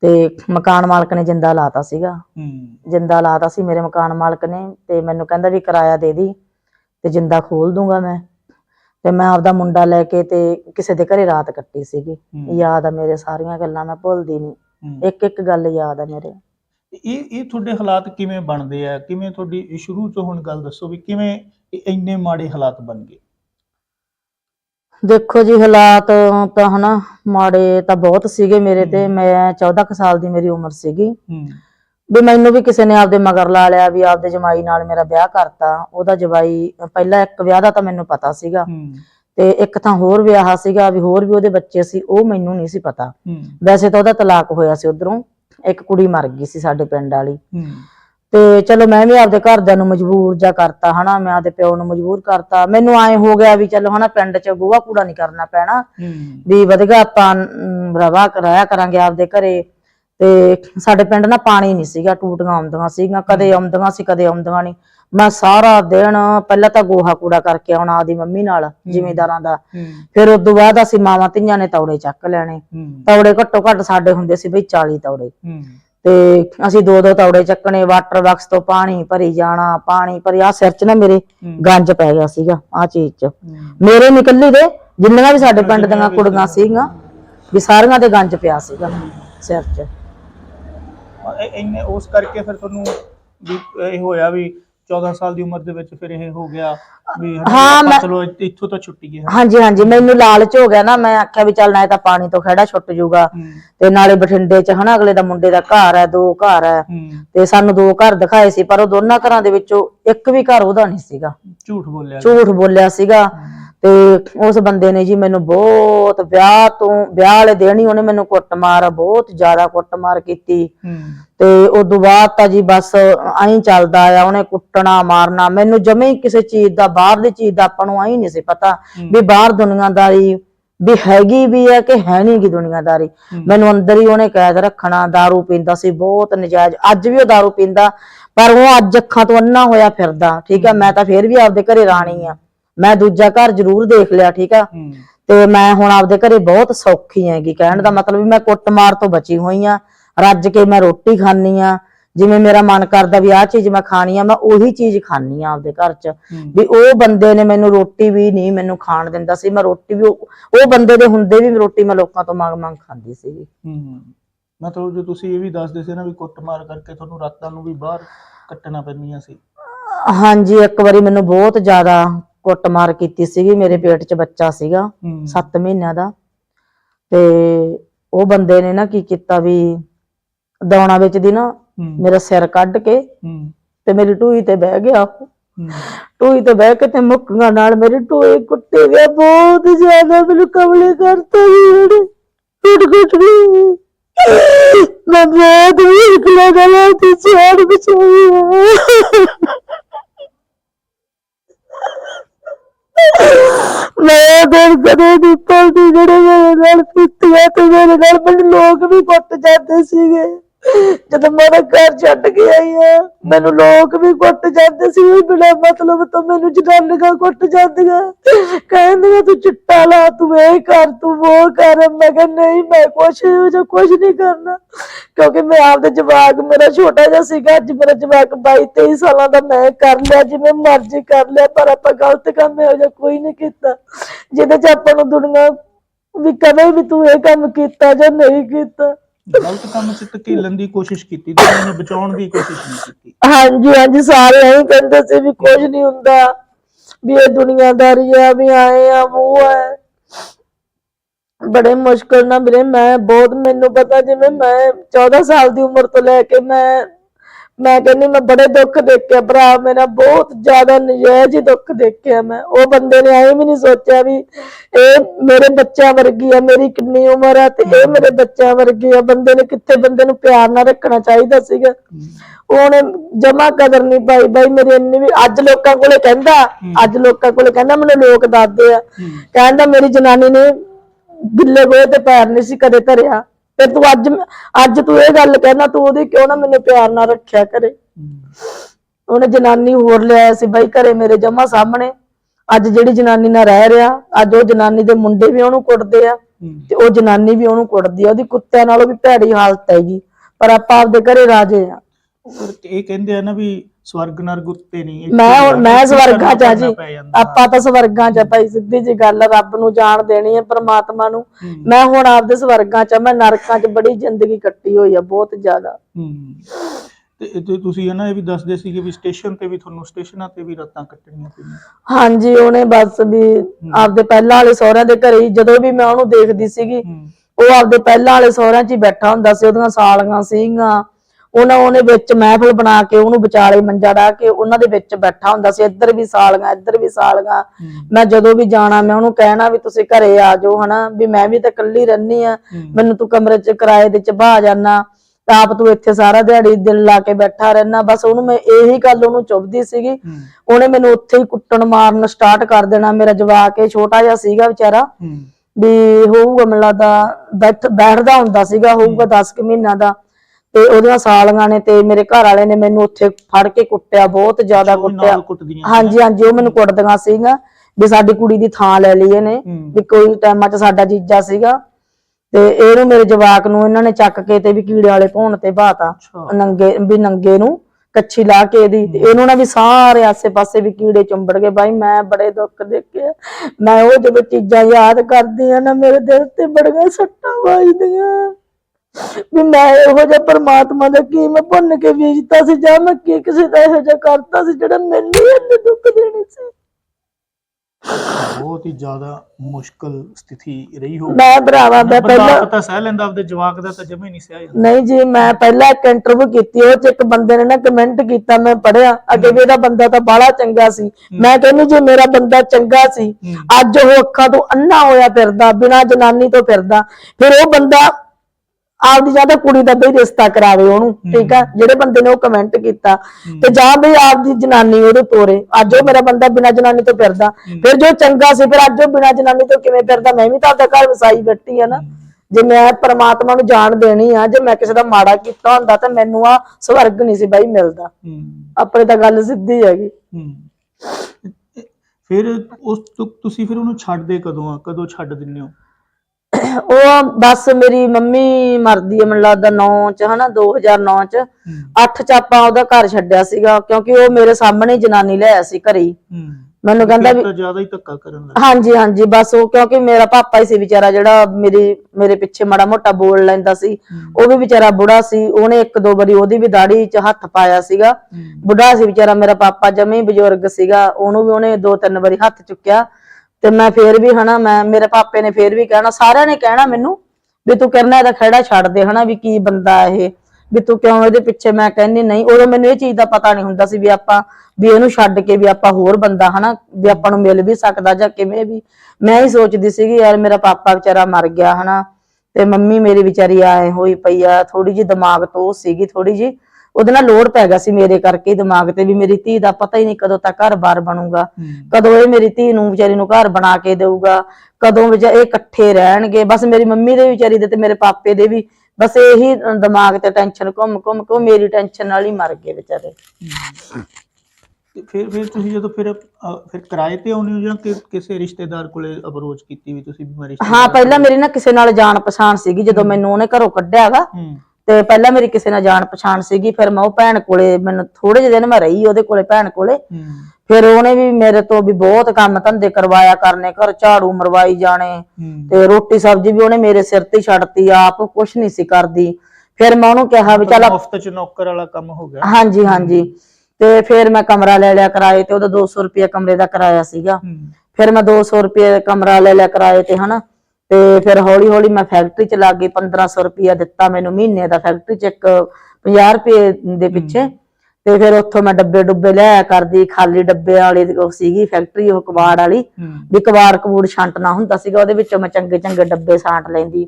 ਤੇ ਮਕਾਨ ਮਾਲਕ ਨੇ ਜਿੰਦਾ ਲਾਤਾ ਸੀਗਾ। ਹੂੰ। ਜਿੰਦਾ ਲਾਤਾ ਸੀ ਮੇਰੇ ਮਕਾਨ ਮਾਲਕ ਨੇ ਤੇ ਮੈਨੂੰ ਕਹਿੰਦਾ ਵੀ ਕਿਰਾਇਆ ਦੇ ਦੀ ਤੇ ਜਿੰਦਾ ਖੋਲ ਦੂੰਗਾ ਮੈਂ। ਤੇ ਮੈਂ ਆਪਦਾ ਮੁੰਡਾ ਲੈ ਕੇ ਤੇ ਕਿਸੇ ਦੇ ਘਰੇ ਰਾਤ ਕੱਟੀ ਸੀਗੀ। ਹੂੰ। ਯਾਦ ਆ ਮੇਰੇ ਸਾਰੀਆਂ ਗੱਲਾਂ ਮੈਂ ਭੁੱਲਦੀ ਨਹੀਂ। ਇੱਕ ਇੱਕ ਗੱਲ ਯਾਦ ਆ ਮੇਰੇ। ਇਹ ਇਹ ਤੁਹਾਡੇ ਹਾਲਾਤ ਕਿਵੇਂ ਬਣਦੇ ਆ? ਕਿਵੇਂ ਤੁਹਾਡੀ ਸ਼ੁਰੂ ਤੋਂ ਹੁਣ ਗੱਲ ਦੱਸੋ ਵੀ ਕਿਵੇਂ ਇਹ ਇੰਨੇ ਮਾੜੇ ਹਾਲਾਤ ਬਣ ਗਏ? ਦੇਖੋ ਜੀ ਹਾਲਾਤ ਤਾਂ ਹਨਾ ਮਾੜੇ ਤਾਂ ਬਹੁਤ ਸੀਗੇ ਮੇਰੇ ਤੇ। ਮੈਂ 14 ਕੁ ਸਾਲ ਦੀ ਮੇਰੀ ਉਮਰ ਸੀਗੀ। ਵੀ ਮੈਨੂੰ ਵੀ ਕਿਸੇ ਨੇ ਆਪਦੇ ਮਗਰ ਲਾ ਲਿਆ ਵੀ ਆਪਦੇ ਜਮਾਈ ਨਾਲ ਮੇਰਾ ਵਿਆਹ ਕਰਤਾ। ਉਹਦਾ ਜਵਾਈ ਪਹਿਲਾਂ ਇੱਕ ਵਿਆਹ ਦਾ ਤਾਂ ਮੈਨੂੰ ਪਤਾ ਸੀਗਾ। ਤੇ ਇੱਕ ਤਾਂ ਹੋਰ ਵਿਆਹ ਸੀਗਾ ਵੀ ਹੋਰ ਵੀ ਉਹਦੇ ਬੱਚੇ ਸੀ ਉਹ ਮੈਨੂੰ ਨਹੀਂ ਸੀ ਪਤਾ। ਵੈਸੇ ਤਾਂ ਉਹਦਾ ਤਲਾਕ ਹੋਇਆ ਸੀ ਉਧਰੋਂ ਇੱਕ ਕੁੜੀ ਮਰ ਗਈ ਸੀ ਸਾਡੇ ਪਿੰਡ ਵਾਲੀ। ਤੇ ਚਲੋ ਮੈਂ ਵੀ ਆਪਦੇ ਘਰਦਿਆਂ ਨੂੰ ਮਜਬੂਰ ਜਾ ਕਰਤਾ ਹਨਾ ਮੈਂ ਆਪਦੇ ਪਿਓ ਨੂੰ ਮਜਬੂਰ ਕਰਤਾ। ਮੈਨੂੰ ਐ ਹੋ ਗਿਆ ਵੀ ਚਲੋ ਹਨਾ ਪਿੰਡ 'ਚ ਗੋਹਾ ਕੂੜਾ ਨਹੀਂ ਕਰਨਾ ਪੈਣਾ। ਵੀ ਵਧੀਆ ਆਪਾਂ ਰਵਾ ਕਰਾਇਆ ਕਰਾਂਗੇ ਆਪਦੇ ਘਰੇ। ਤੇ ਸਾਡੇ ਪਿੰਡ ਨਾ ਪਾਣੀ ਨਹੀਂ ਸੀਗਾ ਟੂਟੀਆਂ ਆਉਂਦੀਆਂ ਸੀਗੀਆਂ ਕਦੇ ਆਉਂਦੀਆਂ ਸੀ ਕਦੇ ਆਉਂਦੀਆਂ ਨਹੀਂ। ਮੈਂ ਸਾਰਾ ਦਿਨ ਪਹਿਲਾਂ ਤਾਂ ਗੋਹਾ ਕੂੜਾ ਕਰਕੇ ਆਉਣਾ ਆਦੀ ਮੰਮੀ ਨਾਲ ਜ਼ਿਮੀਂਦਾਰਾਂ ਦਾ। ਫਿਰ ਉਸ ਤੋਂ ਬਾਅਦ ਅਸੀਂ ਮਾਵਾਂ ਧੀਆਂ ਨੇ ਤੌੜੇ ਚੱਕ ਲੈਣੇ। ਤੌੜੇ ਘੱਟੋ ਘੱਟ ਸਾਡੇ ਹੁੰਦੇ ਸੀ ਬਈ 40 ਤੌੜੇ। ਤੇ ਅਸੀਂ ਦੋ ਦੋ ਤੌੜੇ ਚੱਕਣੇ ਵਾਟਰ ਬਾਕਸ ਤੋਂ ਪਾਣੀ ਭਰੀ ਜਾਣਾ ਪਾਣੀ ਭਰੀ ਆ ਸਿਰ 'ਚ ਨਾ ਮੇਰੇ ਗੰਜ ਪੈ ਗਿਆ ਸੀਗਾ ਆ ਚੀਜ਼ 'ਚ। ਮੇਰੇ ਨਿਕਲੀ ਦੇ ਜਿੰਨੀਆਂ ਵੀ ਸਾਡੇ ਪਿੰਡ ਦੀਆਂ ਕੁੜੀਆਂ ਸੀਗੀਆਂ ਵੀ ਸਾਰੀਆਂ ਦੇ ਗੰਜ ਪਿਆ ਸੀਗਾ ਸਿਰ 'ਚ। ਇਹ- ਇੰਨੇ ਉਸ ਕਰਕੇ ਫਿਰ ਤੁਹਾਨੂੰ ਵੀ ਇਹ ਹੋਇਆ ਵੀ 14 ਸਾਲ ਦੀ ਉਮਰ ਦੇ ਵਿੱਚ ਫਿਰ ਇਹ ਹੋ ਗਿਆ ਵੀ ਹਾਂ, ਮੈਂ- ਚਲੋ ਇੱਥੇ- ਤਾਂ ਛੁੱਟੀ ਗਿਆ ਹਾਂਜੀ ਹਾਂਜੀ ਮੈਨੂੰ ਲਾਲਚ ਹੋ ਗਿਆ ਨਾ ਮੈਂ ਆਖਿਆ ਵੀ ਚੱਲ ਨਾ ਤਾਂ ਪਾਣੀ ਤੋਂ ਖੜਾ ਛੁੱਟ ਜਾਊਗਾ। ਹੂੰ। ਤੇ ਨਾਲੇ ਬਠਿੰਡੇ 'ਚ ਹਨਾ ਅਗਲੇ ਦਾ ਮੁੰਡੇ ਦਾ ਘਰ ਹੈ ਦੋ ਘਰ ਹੈ। ਹੂੰ। ਤੇ ਸਾਨੂੰ ਦੋ ਘਰ ਦਿਖਾਏ ਸੀ ਪਰ ਉਹ ਦੋਨਾਂ ਘਰਾਂ ਦੇ ਵਿੱਚੋਂ ਇੱਕ ਵੀ ਘਰ ਉਹਦਾ ਨਹੀਂ ਸੀਗਾ। ਝੂਠ ਬੋਲਿਆ। ਝੂਠ ਬੋਲਿਆ ਸੀਗਾ। ਤੇ ਉਸ ਬੰਦੇ ਨੇ ਜੀ ਮੈਨੂੰ ਬਹੁਤ ਵਿਆਹ ਤੋਂ ਵਿਆਹ ਵਾਲੇ ਦਿਨ ਹੀ ਉਹਨੇ ਮੈਨੂੰ ਕੁੱਟਮਾਰ ਬਹੁਤ ਜ਼ਿਆਦਾ ਕੁੱਟਮਾਰ ਕੀਤੀ ਹੂੰ ਤੇ ਉਦੋਂ ਬਾਅਦ ਤਾਂ ਜੀ ਬਸ ਐਂ ਚੱਲਦਾ ਆ ਉਹਨੇ ਕੁੱਟਣਾ ਮਾਰਨਾ ਮੈਨੂੰ ਜਮੇ ਹੀ ਕਿਸੇ ਚੀਜ਼ ਦਾ ਬਾਹਰਲੀ ਚੀਜ਼ ਦਾ ਆਪਾਂ ਨੂੰ ਐਂ ਨਹੀਂ ਸੀ ਪਤਾ ਵੀ ਬਾਹਰ ਦੁਨੀਆਦਾਰੀ ਵੀ ਹੈਗੀ ਵੀ ਹੈ ਕਿ ਹੈ ਨਹੀਂ ਗੀ ਦੁਨੀਆਦਾਰੀ ਮੈਨੂੰ ਅੰਦਰ ਹੀ ਉਹਨੇ ਕੈਦ ਰੱਖਣਾ दारू ਪੀਂਦਾ ਸੀ ਬਹੁਤ ਨਜਾਇਜ਼ ਅੱਜ ਵੀ ਉਹ दारू ਪੀਂਦਾ ਪਰ ਉਹ ਅੱਜ ਅੱਖਾਂ ਤੋਂ ਅੰਨਾ ਹੋਇਆ ਫਿਰਦਾ ਠੀਕ ਹੈ ਮੈਂ ਤਾਂ ਫੇਰ ਵੀ ਆਪਦੇ ਘਰੇ ਰਾਣੀ ਆ ਮੈਂ ਦੂਜਾ ਘਰ ਜ਼ਰੂਰ ਦੇਖ ਲਿਆ ਠੀਕ ਆ? ਹੂੰ। ਤੇ ਮੈਂ ਹੁਣ ਆਪਦੇ ਘਰੇ ਬਹੁਤ ਸੌਖੀ ਹੈਗੀ ਕਹਿਣ ਦਾ ਮਤਲਬ ਵੀ ਮੈਂ ਕੁੱਟਮਾਰ ਤੋਂ ਬਚੀ ਹੋਈ ਆ। ਰੱਜ ਕੇ ਮੈਂ ਰੋਟੀ ਖਾਣੀ ਆ। ਜਿਵੇਂ ਮੇਰਾ ਮਨ ਕਰਦਾ ਵੀ ਆਹ ਚੀਜ਼ ਮੈਂ ਖਾਣੀ ਆ ਮੈਂ ਉਹੀ ਚੀਜ਼ ਖਾਣੀ ਆ ਆਪਦੇ ਘਰ 'ਚ। ਵੀ ਉਹ ਬੰਦੇ ਨੇ ਮੈਨੂੰ ਰੋਟੀ ਵੀ ਨਹੀਂ ਮੈਨੂੰ ਖਾਣ ਦਿੰਦਾ ਸੀ ਮੈਂ ਰੋਟੀ ਵੀ ਉਹ ਉਹ ਬੰਦੇ ਦੇ ਹੁੰਦੇ ਵੀ ਰੋਟੀ ਮੈਂ ਲੋਕਾਂ ਤੋਂ ਮੰਗ ਮੰਗ ਖਾਂਦੀ ਸੀਗੀ ਹੂੰ। ਮਤਲਬ ਜੋ ਤੁਸੀਂ ਇਹ ਵੀ ਦੱਸਦੇ ਸੀ ਨਾ ਵੀ ਕੁੱਟਮਾਰ ਕਰਕੇ ਤੁਹਾਨੂੰ ਰਾਤਾਂ ਨੂੰ ਵੀ ਬਾਹਰ ਕੱਟਣਾ ਪੈਂਦੀਆਂ ਸੀ। ਹਾਂਜੀ ਇੱਕ ਵਾਰੀ ਮੈਨੂੰ ਬਹੁਤ ਜ਼ਿਆਦਾ ਕੁੱਟਮਾਰ ਕੀਤੀ ਸੀਗੀ ਮੇਰੇ ਪੇਟ 'ਚ ਬੱਚਾ ਸੀਗਾ ਹੂੰ। 7 ਮਹੀਨਿਆਂ ਦਾ। ਤੇ ਉਹ ਬੰਦੇ ਨੇ ਨਾ ਕੀ ਕੀਤਾ ਵੀ ਦੌਣਾ ਵਿੱਚ ਦੀ ਨਾ ਹੂੰ। ਮੇਰਾ ਸਿਰ ਕੱਢ ਕੇ ਹੂੰ। ਤੇ ਮੇਰੀ ਟੂਈ ਤੇ ਬਹਿ ਗਿਆ ਉਹ। ਹੂੰ। ਟੂਈ ਤੇ ਬਹਿ ਕੇ ਤੇ ਮੁੱਕੀਆਂ ਨਾਲ ਮੇਰੀ ਟੂਈ ਕੁੱਟੇ ਗਿਆ ਬਹੁਤ ਜ਼ਿਆਦਾ ਮੈਨੂੰ ਕਮਲੇ ਕਰਤਾ ਉਹਨੇ ਕੁੱਟ ਕੁੱਟ ਕੇ ਮੈਂ ਬਹੁਤ ਵੀਕ ਲਗਾ ਲਾ ਤੇ ਛੱਡ ਬਚਾਈ ਮੈਂ ਦਿਨ ਕਦੇ ਦੀ ਪਲਦੀ ਜਿਹੜੇ ਮੇਰੇ ਨਾਲ ਪੀਤੀਆਂ ਤੇ ਮੇਰੇ ਨਾਲ ਮੈਨੂੰ ਲੋਕ ਵੀ ਕੁੱਟ ਜਾਂਦੇ ਸੀਗੇ। ਜਦੋਂ ਮੈਂ ਘਰ ਛੱਡ ਕੇ ਆਈ ਆ, ਮੈਨੂੰ ਲੋਕ ਵੀ ਕੁੱਟ ਜਾਂਦੇ ਸੀ ਵੀ ਬਿਨਾਂ ਮਤਲਬ ਤੋਂ ਮੈਨੂੰ ਜਨਾਨੀਆਂ ਕੁੱਟ ਜਾਂਦੀਆਂ। ਕਹਿੰਦੀਆਂ, ਤੂੰ ਚਿੱਟਾ ਲਾ, ਤੂੰ ਇਹ ਕਰ, ਤੂੰ ਉਹ ਕਰ। ਮੈਂ ਕਿਹਾ, ਨਹੀਂ, ਮੈਂ ਕੁਛ ਇਹੋ ਕੁਛ ਨਹੀਂ ਕਰਨਾ। ਕਿਉਂਕਿ ਮੈਂ ਆਪਦੇ ਜਵਾਕ, ਮੇਰਾ ਛੋਟਾ ਜਿਹਾ ਸੀਗਾ, ਅੱਜ ਮੇਰਾ ਜਵਾਕ 22 23 ਸਾਲਾਂ ਦਾ, ਮੈਂ ਕਰ ਲਿਆ, ਜਿਵੇਂ ਮਰਜ਼ੀ ਕਰ ਲਿਆ, ਪਰ ਆਪਾਂ ਗਲਤ ਕੰਮ ਇਹੋ ਜਿਹਾ ਕੋਈ ਨਹੀਂ ਕੀਤਾ। ਜਿਹਦੇ ਚ ਆਪਾਂ ਨੂੰ ਦੁਨੀਆ ਵੀ ਕਦੇ ਵੀ ਤੂੰ ਇਹ ਕੰਮ ਕੀਤਾ ਜਾਂ ਨਹੀਂ ਕੀਤਾ। ਗਲਤ ਕੰਮ ਚ ਧਕੇਲਣ ਦੀ ਕੋਸ਼ਿਸ਼ ਕੀਤੀ ਤੇ ਉਹਨੂੰ ਬਚਾਉਣ ਦੀ ਕੋਸ਼ਿਸ਼ ਨਹੀਂ ਕੀਤੀ। ਹਾਂਜੀ ਹਾਂਜੀ ਸਾਰੇ ਐਂ ਕਹਿੰਦੇ ਸੀ ਵੀ ਕੁਝ ਨਹੀਂ ਹੁੰਦਾ ਵੀ ਇਹ ਦੁਨੀਆਦਾਰੀ ਆ ਵੀ ਆਏ ਆ ਉਹ ਹੈ ਬੜੇ ਮੁਸ਼ਕਲ ਨਾਲ ਵੀਰੇ ਮੈਂ ਬਹੁਤ ਮੈਨੂੰ ਪਤਾ ਜਿਵੇਂ ਮੈਂ 14 ਸਾਲ ਦੀ ਉਮਰ ਤੋਂ ਲੈ ਕੇ ਮੈਂ ਮੈਂ ਕਹਿੰਦੀ ਮੈਂ ਬੜੇ ਦੁੱਖ ਦੇਖਿਆ ਭਰਾ ਮੇਰਾ ਬਹੁਤ ਜ਼ਿਆਦਾ ਨਜਾਇਜ਼ ਦੁੱਖ ਦੇਖਿਆ ਮੈਂ। ਉਹ ਬੰਦੇ ਨੇ ਐਂ ਵੀ ਨਹੀਂ ਸੋਚਿਆ ਵੀ ਇਹ ਮੇਰੇ ਬੱਚਿਆਂ ਵਰਗੀ ਆ ਮੇਰੀ ਕਿੰਨੀ ਉਮਰ ਆ ਤੇ ਇਹ ਮੇਰੇ ਬੱਚਿਆਂ ਵਰਗੀ ਆ। ਬੰਦੇ ਨੇ ਕਿੱਥੇ ਬੰਦੇ ਨੂੰ ਪਿਆਰ ਨਾਲ ਰੱਖਣਾ ਚਾਹੀਦਾ ਸੀਗਾ। ਉਹਨੇ ਜਮਾ ਕਦਰ ਨਹੀਂ ਪਾਈ। ਬਾਈ ਮੇਰੀ ਇੰਨੀ ਵੀ ਅੱਜ ਲੋਕਾਂ ਕੋਲੇ ਕਹਿੰਦਾ ਅੱਜ ਲੋਕਾਂ ਕੋਲੇ ਕਹਿੰਦਾ ਮੈਨੂੰ ਲੋਕ ਦੱਸਦੇ ਆ। ਕਹਿੰਦਾ ਮੇਰੀ ਜਨਾਨੀ ਨੇ ਗਿੱਲੇ ਗੋਏ ਤੇ ਪੈਰ ਨਹੀਂ ਸੀ ਕਦੇ ਧਰਿਆ। ਤੇ ਤੂੰ ਅੱਜ ਅੱਜ ਤੂੰ ਇਹ ਗੱਲ ਕਹਿਣਾ ਤੂੰ ਉਹਦੀ ਕਿਉਂ ਨਾ ਮੈਨੂੰ ਪਿਆਰ ਨਾਲ ਰੱਖਿਆ ਕਰੇ? ਉਹਨੇ ਜਨਾਨੀ ਹੋਰ ਲਿਆਇਆ ਸੀ ਬਾਈ ਘਰੇ ਮੇਰੇ ਜਮਾ ਸਾਹਮਣੇ। ਅੱਜ ਜਿਹੜੀ ਜਨਾਨੀ ਨਾਲ ਰਹਿ ਰਿਹਾ ਅੱਜ ਉਹ ਜਨਾਨੀ ਦੇ ਮੁੰਡੇ ਵੀ ਉਹਨੂੰ ਕੁੱਟਦੇ ਆ ਤੇ ਉਹ ਜਨਾਨੀ ਵੀ ਉਹਨੂੰ ਕੁੱਟਦੀ ਆ। ਉਹਦੀ ਕੁੱਤਿਆਂ ਨਾਲੋਂ ਵੀ ਭੈੜੀ ਹਾਲਤ ਹੈਗੀ। ਪਰ ਆਪਾਂ ਆਪਦੇ ਘਰੇ ਰਾਜੇ ਆ। ਇਹ ਕਹਿੰਦੇ ਆ ਨਾ ਵੀ ਸਵਰਗ ਨਰਕ ਉੱਤੇ ਨਹੀਂ ਮੈਂ ਹੁਣ ਮੈਂ ਸਵਰਗਾਂ ਚ ਆ ਜੀ। ਪੈ ਜਾਂਦਾ। ਆਪਾਂ ਤਾਂ ਸਵਰਗਾਂ ਚ ਆ ਭਾਈ ਸਿੱਧੀ ਜੀ ਗੱਲ ਆ, ਰੱਬ ਨੂੰ ਜਾਣ ਦੇਣੀ ਹੈ ਪ੍ਰਮਾਤਮਾ ਨੂੰ। ਹੂੰ। ਮੈਂ ਹੁਣ ਆਪਦੇ ਸਵਰਗਾਂ ਚ ਆ, ਮੈਂ ਨਰਕਾਂ ਚ ਬੜੀ ਜ਼ਿੰਦਗੀ ਕੱਟੀ ਹੋਈ ਆ ਬਹੁਤ ਜ਼ਿਆਦਾ। ਹੂੰ। ਤੇ ਇਹ ਤੇ ਤੁਸੀਂ ਨਾ ਇਹ ਵੀ ਦੱਸਦੇ ਸੀਗੇ ਵੀ ਸਟੇਸ਼ਨ ਤੇ ਵੀ ਤੁਹਾਨੂੰ ਸਟੇਸ਼ਨਾਂ ਤੇ ਵੀ ਰਾਤਾਂ ਕੱਟਣੀਆਂ ਪਈਆਂ ਹਾਂਜੀ ਉਹਨੇ ਬਸ ਵੀ ਆਪਦੇ ਪਹਿਲਾਂ ਵਾਲੇ ਸਹੁਰਿਆਂ ਦੇ ਘਰੇ ਹੀ ਜਦੋਂ ਵੀ ਮੈਂ ਉਹਨੂੰ ਦੇਖਦੀ ਸੀਗੀ ਹੂੰ। ਉਹ ਆਪਦੇ ਪਹਿਲਾਂ ਵਾਲੇ ਸਹੁਰਿਆਂ 'ਚ ਹੀ ਬੈਠਾ ਹੁੰਦਾ ਸੀ ਉਹਦੀਆਂ ਸਾਲੀਆਂ ਸੀਗੀਆਂ। ਉਹਨਾਂ ਉਹਨੇ ਵਿੱਚ ਮਹਿਫਲ ਬਣਾ ਕੇ ਉਹਨੂੰ ਵਿਚਾਲੇ ਮੰਜਾ ਡਾ ਕੇ ਉਹਨਾਂ ਦੇ ਵਿੱਚ ਬੈਠਾ ਹੁੰਦਾ ਸੀ ਇੱਧਰ ਵੀ ਸਾਲੀਆਂ ਇੱਧਰ ਵੀ ਸਾਲੀਆਂ। ਮੈਂ ਜਦੋਂ ਵੀ ਜਾਣਾ ਮੈਂ ਉਹਨੂੰ ਕਹਿਣਾ ਵੀ ਤੁਸੀਂ ਘਰੇ ਆ ਜਾਓ ਹਨਾ ਵੀ ਮੈਂ ਵੀ ਤਾਂ ਇਕੱਲੀ ਰਹਿਨੀ ਆ ਮੈਨੂੰ ਤੂੰ ਕਮਰੇ 'ਚ ਕਿਰਾਏ ਦੇ ਚ ਬਹਾ ਜਾਨਾ ਤਾਂ ਆਪ ਤੂੰ ਇੱਥੇ ਸਾਰਾ ਦਿਹਾੜੀ ਦਿਲ ਲਾ ਕੇ ਬੈਠਾ ਰਹਿਣਾ ਬਸ ਉਹਨੂੰ ਮੈਂ ਇਹੀ ਗੱਲ ਉਹਨੂੰ ਚੁੱਭਦੀ ਸੀਗੀ ਉਹਨੇ ਮੈਨੂੰ ਉੱਥੇ ਹੀ ਕੁੱਟਣ ਮਾਰਨ ਸਟਾਰਟ ਕਰ ਦੇਣਾ। ਮੇਰਾ ਜਵਾਕ ਇਹ ਛੋਟਾ ਜਿਹਾ ਸੀਗਾ ਵਿਚਾਰਾ ਵੀ ਹੋਊਗਾ ਮੈਨੂੰ ਲੱਗਦਾ ਬੈਠ ਬੈਠਦਾ ਹੁੰਦਾ ਸੀਗਾ ਹੋਊਗਾ 10 ਕੁ ਮਹੀਨਾ ਦਾ। ਤੇ ਉਹਦੀਆਂ ਸਾਲੀਆਂ ਨੇ ਤੇ ਮੇਰੇ ਘਰ ਵਾਲੇ ਨੇ ਮੈਨੂੰ ਉੱਥੇ ਫੜ ਕੇ ਕੁੱਟਿਆ ਬਹੁਤ ਜ਼ਿਆਦਾ ਕੁੱਟਿਆ। ਹਾਂਜੀ ਹਾਂਜੀ ਉਹ ਮੈਨੂੰ ਕੁੱਟਦੀਆਂ ਸੀਗੀਆਂ ਵੀ ਸਾਡੀ ਕੁੜੀ ਦੀ ਥਾਂ ਲੈ ਲਈ ਇਹਨੇ ਵੀ ਕੋਈ ਟਾਈਮਾਂ 'ਚ ਸਾਡਾ ਜੀਜਾ ਸੀਗਾ। ਤੇ ਇਹਨੂੰ ਮੇਰੇ ਜਵਾਕ ਨੂੰ ਇਹਨਾਂ ਨੇ ਚੱਕ ਕੇ ਤੇ ਵੀ ਕੀੜੇ ਵਾਲੇ ਭੌਣ ਤੇ ਬਾਤਾ ਨੰਗੇ ਵੀ ਨੰਗੇ ਨੂੰ ਕੱਚੀ ਲਾ ਕੇ ਇਹਦੀ ਤੇ ਇਹਨੂੰ ਨਾ ਵੀ ਸਾਰੇ ਆਸੇ-ਪਾਸੇ ਵੀ ਕੀੜੇ ਚੁੰਬੜ ਗਏ। ਬਾਈ ਮੈਂ ਬੜੇ ਦੁੱਖ ਦੇਖੇ ਮੈਂ ਉਹ ਜਦੋਂ ਚੀਜ਼ਾਂ ਯਾਦ ਕਰਦੀ ਆ ਨਾ ਮੇਰੇ ਦਿਲ ਤੇ ਬੜੀਆਂ ਸੱਟਾਂ ਵੱਜਦੀਆਂ। ਵੀ ਮੈਂ ਇਹੋ ਜਿਹਾ ਪਰਮਾਤਮਾ ਦਾ ਕੀ ਮੈਂ ਭੁੰਨ ਕੇ ਬੀਜਤਾ ਸੀ ਜਾਂ ਮੈਂ ਕੀ ਕਿਸੇ ਦਾ ਇਹੋ ਜਿਹਾ ਕਰਤਾ ਸੀ ਜਿਹੜਾ ਮੈਨੂੰ ਇੰਨੇ ਦੁੱਖ ਦੇਣੇ ਸੀ? ਬਹੁਤ ਹੀ ਜ਼ਿਆਦਾ ਮੁਸ਼ਕਲ ਸਥਿਤੀ ਰਹੀ ਹੋ ਮੈਂ ਭਰਾਵਾ ਮੈਂ ਪਹਿਲਾਂ ਪਤਾ ਸਹਿ ਲੈਂਦਾ ਆਪਦੇ ਜਵਾਕ ਦਾ ਤਾਂ ਜਮੇ ਨਹੀਂ ਸਹਿ ਜਾਂਦਾ। ਨਹੀਂ ਜੀ ਮੈਂ ਪਹਿਲਾਂ ਇੱਕ ਇੰਟਰਵਿਊ ਕੀਤੀ ਉਹ ਚ ਇੱਕ ਬੰਦੇ ਨੇ ਨਾ ਕਮੈਂਟ ਕੀਤਾ ਮੈਂ ਪੜਿਆ ਅੱਗੇ ਵੀ ਇਹਦਾ ਬੰਦਾ ਤਾਂ ਬਾਹਲਾ ਚੰਗਾ ਸੀ। ਮੈਂ ਕਹਿੰਦੀ ਜੇ ਮੇਰਾ ਬੰਦਾ ਚੰਗਾ ਸੀ ਅੱਜ ਉਹ ਅੱਖਾਂ ਤੋਂ ਅੰਨਾ ਹੋਇਆ ਫਿਰਦਾ ਬਿਨਾਂ ਜਨਾਨੀ ਤੋਂ ਫਿਰਦਾ ਫਿਰ ਉਹ ਬੰਦਾ ਆਪਦੀ ਜਾਂ ਤਾਂ ਕੁੜੀ ਦਾ ਬਈ ਰਿਸ਼ਤਾ ਕਰਾਵੇ ਉਹਨੂੰ ਠੀਕ ਆ? ਜਿਹੜੇ ਬੰਦੇ ਨੇ ਉਹ ਕਮੈਂਟ ਕੀਤਾ। ਤੇ ਜਾਂ ਬਈ ਆਪਦੀ ਜਨਾਨੀ ਉਹਦੇ ਤੋਰੇ। ਅੱਜ ਉਹ ਮੇਰਾ ਬੰਦਾ ਬਿਨਾਂ ਜਨਾਨੀ ਤੋਂ ਫਿਰਦਾ। ਫਿਰ ਜੋ ਚੰਗਾ ਸੀ ਫਿਰ ਅੱਜ ਉਹ ਬਿਨਾਂ ਜਨਾਨੀ ਤੋਂ ਕਿਵੇਂ ਫਿਰਦਾ? ਮੈਂ ਵੀ ਤਾਂ ਆਪਦਾ ਘਰ ਵਸਾਈ ਬੈਠੀ ਆ ਨਾ। ਜੇ ਮੈਂ ਪ੍ਰਮਾਤਮਾ ਨੂੰ ਜਾਣ ਦੇਣੀ ਆ ਜੇ ਮੈਂ ਕਿਸੇ ਦਾ ਮਾੜਾ ਕੀਤਾ ਹੁੰਦਾ ਤਾਂ ਮੈਨੂੰ ਆ ਸਵਰਗ ਨਹੀਂ ਸੀ ਬਾਈ ਮਿਲਦਾ। ਆਪਣੇ ਤਾਂ ਗੱਲ ਸਿੱਧੀ ਹੈਗੀ। ਫਿਰ ਉਸ ਤੁਸੀਂ ਫਿਰ ਉਹਨੂੰ ਛੱਡਦੇ ਕਦੋਂ ਆ? ਕਦੋਂ ਛੱਡ ਦਿੰਦੇ ਹੋ? ਉਹ ਬਸ ਮੇਰੀ ਮੰਮੀ ਮਰਦੀ ਹੈ ਮੈਨੂੰ ਲੱਗਦਾ 9 ਚ ਹਨਾ 2009 ਚ। 8 ਚ ਆਪਾਂ ਉਹਦਾ ਘਰ ਛੱਡਿਆ ਸੀਗਾ ਕਿਉਂਕਿ ਉਹ ਮੇਰੇ ਸਾਹਮਣੇ ਹੀ ਜਨਾਨੀ ਲਿਆਇਆ ਸੀ ਘਰੇ ਹੀ। ਮੈਨੂੰ ਕਹਿੰਦਾ ਵੀ ਤਾਂ ਜ਼ਿਆਦਾ ਹੀ ਧੱਕਾ ਕਰਨ ਲੱਗ ਹਾਂਜੀ ਹਾਂਜੀ ਬਸ ਉਹ ਕਿਉਂਕਿ ਮੇਰਾ ਪਾਪਾ ਹੀ ਸੀ ਵਿਚਾਰਾ ਜਿਹੜਾ ਮੇਰੀ ਮੇਰੇ ਪਿੱਛੇ ਮਾੜਾ ਮੋਟਾ ਬੋਲ ਲੈਂਦਾ ਸੀ। ਉਹ ਵੀ ਵਿਚਾਰਾ ਬੁੜਾ ਸੀ ਉਹਨੇ ਇੱਕ ਦੋ ਵਾਰੀ ਉਹਦੀ ਵੀ ਦਾੜੀ 'ਚ ਹੱਥ ਪਾਇਆ ਸੀਗਾ। ਬੁੱਢਾ ਸੀ ਵਿਚਾਰਾ ਮੇਰਾ ਪਾਪਾ ਜਮੇ ਹੀ ਬਜ਼ੁਰਗ ਸੀਗਾ। ਉਹਨੂੰ ਵੀ ਉਹਨੇ ਦੋ ਤਿੰਨ ਵਾਰੀ ਹੱਥ ਚੁੱਕਿਆ। ਤੇ ਮੈਂ ਫੇਰ ਵੀ ਹਨਾ, ਮੈਂ, ਮੇਰੇ ਪਾਪੇ ਨੇ ਫੇਰ ਵੀ ਕਹਿਣਾ, ਸਾਰਿਆਂ ਨੇ ਕਹਿਣਾ ਮੈਨੂੰ ਵੀ ਤੂੰ ਕਰਨਾ ਇਹਦਾ ਖੜਾ ਛੱਡ ਦੇ ਹਨਾ, ਵੀ ਕੀ ਬੰਦਾ ਇਹ, ਵੀ ਤੂੰ ਕਿਉਂ ਇਹਦੇ ਪਿੱਛੇ, ਮੈਂ ਕਹਿੰਦੀ ਨਹੀਂ, ਉਦੋਂ ਮੈਨੂੰ ਇਹ ਚੀਜ਼ ਦਾ ਪਤਾ ਨਹੀਂ ਹੁੰਦਾ ਸੀ ਵੀ ਆਪਾਂ, ਵੀ ਇਹਨੂੰ ਛੱਡ ਕੇ ਵੀ ਆਪਾਂ ਹੋਰ ਬੰਦਾ ਹਨਾ, ਵੀ ਆਪਾਂ ਨੂੰ ਮਿਲ ਵੀ ਸਕਦਾ ਜਾਂ ਕਿਵੇਂ ਵੀ। ਮੈਂ ਹੀ ਸੋਚਦੀ ਸੀਗੀ, ਯਾਰ ਮੇਰਾ ਪਾਪਾ ਵਿਚਾਰਾ ਮਰ ਗਿਆ ਹਨਾ, ਤੇ ਮੰਮੀ ਮੇਰੀ ਵਿਚਾਰੀ ਆਏ ਹੋਈ ਪਈ ਆ ਥੋੜੀ ਜਿਹੀ ਦਿਮਾਗ ਤੋਂ ਉਹ ਸੀਗੀ ਥੋੜੀ ਜਿਹੀ। ਉਹਦੇ ਨਾਲ ਲੋੜ ਪੈ ਗਿਆ ਸੀ ਮੇਰੇ ਕਰਕੇ ਦਿਮਾਗ ਤੇ ਵੀ ਮੇਰੀ ਧੀ ਦਾ ਪਤਾ ਹੀ ਨਹੀਂ ਕਦੋਂ ਤੱਕ ਘਰ-ਬਾਰ ਬਣੂਗਾ। ਕਦੋਂ ਇਹ ਮੇਰੀ ਧੀ ਨੂੰ ਵਿਚਾਰੀ ਨੂੰ ਘਰ ਬਣਾ ਕੇ ਦੇਊਗਾ ਕਦੋਂ ਵਿਚਾ ਇਹ ਇਕੱਠੇ ਰਹਿਣਗੇ। ਬਸ ਮੇਰੀ ਮੰਮੀ ਦੇ ਵਿਚਾਰੀ ਦੇ ਤੇ ਮੇਰੇ ਪਾਪੇ ਦੇ ਵੀ ਬਸ ਇਹੀ ਦਿਮਾਗ ਤੇ ਟੈਨਸ਼ਨ ਘੁੰਮ ਘੁੰਮ ਕੇ ਉਹ ਮੇਰੀ ਟੈਨਸ਼ਨ ਨਾਲ ਹੀ ਮਰ ਗਏ ਵਿਚਾਰੇ। ਤੇ ਫਿਰ ਫਿਰ ਤੁਸੀਂ ਜਦੋਂ ਫਿਰ ਅ, ਫਿਰ ਕਿਰਾਏ ਤੇ ਆਉਂਦੇ ਹੋ ਜਾਂ ਕਿ ਕਿਸੇ ਰਿਸ਼ਤੇਦਾਰ ਕੋਲੇ ਅਪਰੋਚ ਕੀਤੀ ਵੀ ਤੁਸੀਂ ਵੀ ਮੈਂ ਹਾਂ ਪਹਿਲਾਂ ਮੇਰੀ ਨਾ ਕਿਸੇ ਨਾਲ ਜਾਣ ਪਛਾਣ ਸੀਗੀ ਜਦੋਂ ਮੈਨੂੰ ਉਹਨੇ ਘਰੋਂ ਕੱਢਿਆ ਵਾ। ਹੂੰ। ਤੇ ਪਹਿਲਾਂ ਮੇਰੀ ਕਿਸੇ ਨਾਲ ਜਾਣ ਪਛਾਣ ਸੀਗੀ ਫਿਰ ਮੈਂ ਉਹ ਭੈਣ ਕੋਲੇ ਮੈਨੂੰ ਥੋੜੇ ਜਿਹੇ ਦਿਨ ਮੈਂ ਰਹੀ ਉਹਦੇ ਕੋਲੇ ਭੈਣ ਕੋਲੇ। ਫਿਰ ਉਹਨੇ ਵੀ ਮੇਰੇ ਤੋਂ ਵੀ ਬਹੁਤ ਕੰਮ ਧੰਦੇ ਕਰਵਾਇਆ ਕਰਨੇ ਘਰ ਝਾੜੂ ਮਰਵਾਈ ਜਾਣੇ ਤੇ ਰੋਟੀ ਸਬਜ਼ੀ ਵੀ ਉਹਨੇ ਮੇਰੇ ਸਿਰ ਤੇ ਛੱਡਤੀ ਆਪ ਕੁਛ ਨਹੀਂ ਸੀ ਕਰਦੀ। ਫਿਰ ਮੈਂ ਉਹਨੂੰ ਕਿਹਾ ਵੀ ਚੱਲ ਮੁਫਤ ਚ ਨੌਕਰ ਵਾਲਾ ਕੰਮ ਹੋ ਗਿਆ। ਹਾਂਜੀ ਹਾਂਜੀ। ਤੇ ਫਿਰ ਮੈਂ ਕਮਰਾ ਲੈ ਲਿਆ ਕਿਰਾਏ ਤੇ ਉਹਦਾ 200 ਰੁਪਏ ਕਮਰੇ ਦਾ ਕਿਰਾਇਆ ਸੀਗਾ। ਫਿਰ ਮੈਂ 200 ਰੁਪਏ ਕਮਰਾ ਲੈ ਲਿਆ ਕਿਰਾਏ ਤੇ ਹਨਾ। ਤੇ ਫਿਰ ਹੌਲੀ ਹੌਲੀ ਮੈਂ ਫੈਕਟਰੀ ਚ ਲੱਗ ਗਈ 1500 ਰੁਪਇਆ ਦਿੱਤਾ ਮੈਨੂੰ ਮਹੀਨੇ ਦਾ ਫੈਕਟਰੀ ਚ ਇੱਕ 50 ਰੁਪਏ ਦੇ ਪਿੱਛੇ। ਤੇ ਫਿਰ ਉੱਥੋਂ ਮੈਂ ਡੱਬੇ ਡੁੱਬੇ ਲਿਆਇਆ ਕਰਦੀ ਖਾਲੀ ਡੱਬੇ ਵਾਲੀ ਉਹ ਸੀਗੀ ਫੈਕਟਰੀ ਉਹ ਕਬਾੜ ਵਾਲੀ। ਵੀ ਕਬਾੜ ਕਬੂੜ ਛਾਂਟਣਾ ਹੁੰਦਾ ਸੀਗਾ ਉਹਦੇ ਵਿੱਚੋਂ ਮੈਂ ਚੰਗੇ ਚੰਗੇ ਡੱਬੇ ਛਾਂਟ ਲੈਂਦੀ।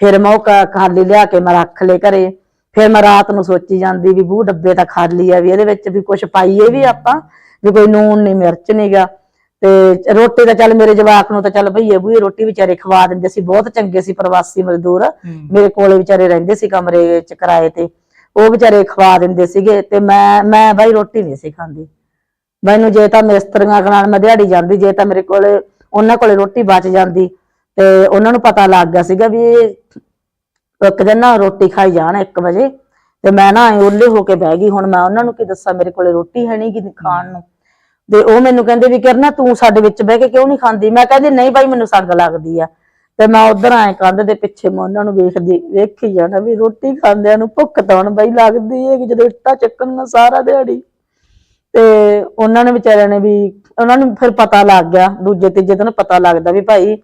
ਫਿਰ ਮੈਂ ਉਹ ਖਾਲੀ ਲਿਆ ਕੇ ਮੈਂ ਰੱਖ ਲਏ ਘਰੇ। ਫਿਰ ਮੈਂ ਰਾਤ ਨੂੰ ਸੋਚੀ ਜਾਂਦੀ ਵੀ ਬੂ ਡੱਬੇ ਤਾਂ ਖਾਲੀ ਆ ਵੀ ਇਹਦੇ ਵਿੱਚ ਵੀ ਕੁਝ ਪਾਈਏ ਵੀ ਆਪਾਂ ਵੀ ਕੋਈ ਨੂਨ ਨਹੀਂ ਮਿਰਚ ਨਹੀਂਗਾ ਤੇ ਰੋਟੀ ਤਾਂ ਚੱਲ ਮੇਰੇ ਜਵਾਕ ਨੂੰ ਤਾਂ ਚੱਲ ਭਈਏ ਬੂਏ ਰੋਟੀ ਵਿਚਾਰੇ ਖਵਾ ਦਿੰਦੇ ਸੀ ਬਹੁਤ ਚੰਗੇ ਸੀ ਪ੍ਰਵਾਸੀ ਮਜ਼ਦੂਰ। ਮੇਰੇ ਕੋਲੇ ਵਿਚਾਰੇ ਰਹਿੰਦੇ ਸੀ ਕਮਰੇ ਚ ਕਿਰਾਏ ਤੇ। ਉਹ ਵਿਚਾਰੇ ਖਵਾ ਦਿੰਦੇ ਸੀਗੇ ਤੇ ਮੈਂ ਮੈਂ ਬਾਈ ਰੋਟੀ ਨਹੀਂ ਸੀ ਖਾਂਦੀ। ਮੈਨੂੰ ਜੇ ਤਾਂ ਮਿਸਤਰੀਆਂ ਨਾਲ ਮੈਂ ਦਿਹਾੜੀ ਜਾਂਦੀ ਜੇ ਤਾਂ ਮੇਰੇ ਕੋਲੇ ਉਹਨਾਂ ਕੋਲੇ ਰੋਟੀ ਬਚ ਜਾਂਦੀ। ਤੇ ਉਹਨਾਂ ਨੂੰ ਪਤਾ ਲੱਗ ਗਿਆ ਸੀਗਾ ਵੀ ਇੱਕ ਦਿਨ ਨਾ ਰੋਟੀ ਖਾਈ ਜਾਣ 1 ਵਜੇ। ਤੇ ਮੈਂ ਨਾ ਉੱਲੇ ਹੋ ਕੇ ਬਹਿ ਗਈ ਹੁਣ ਮੈਂ ਉਹਨਾਂ ਨੂੰ ਕੀ ਦੱਸਾਂ ਮੇਰੇ ਕੋਲੇ ਰੋਟੀ ਹੈ ਨਹੀਂ ਕਿ ਖਾਣ ਨੂੰ। ਤੇ ਉਹ ਮੈਨੂੰ ਕਹਿੰਦੇ ਵੀ ਕਿਰਨਾ, ਤੂੰ ਸਾਡੇ ਵਿੱਚ ਬਹਿ ਕੇ ਕਿਉਂ ਨਹੀਂ ਖਾਂਦੀ? ਮੈਂ ਕਹਿੰਦੀ, ਨਹੀਂ ਬਾਈ, ਮੈਨੂੰ ਸੰਗ ਲੱਗਦੀ ਆ। ਤੇ ਮੈਂ ਉਧਰ ਆਏ ਕੰਧ ਦੇ ਪਿੱਛੇ, ਮੈਂ ਉਹਨਾਂ ਨੂੰ ਵੇਖਦੀ, ਵੇਖੀ ਜਾਣਾ ਵੀ ਰੋਟੀ ਖਾਂਦਿਆਂ ਨੂੰ ਭੁੱਖ ਤਾਂ ਬਾਈ ਲੱਗਦੀ ਹੈ ਕਿ ਜਦੋਂ ਇੱਟਾਂ ਚੱਕਣ ਸਾਰਾ ਦਿਹਾੜੀ। ਤੇ ਉਹਨਾਂ ਨੇ ਵਿਚਾਰਿਆਂ ਨੇ ਵੀ, ਉਹਨਾਂ ਨੂੰ ਫਿਰ ਪਤਾ ਲੱਗ ਗਿਆ, ਦੂਜੇ, ਤੀਜੇ ਦਿਨ ਪਤਾ ਲੱਗਦਾ ਵੀ ਭਾਈ,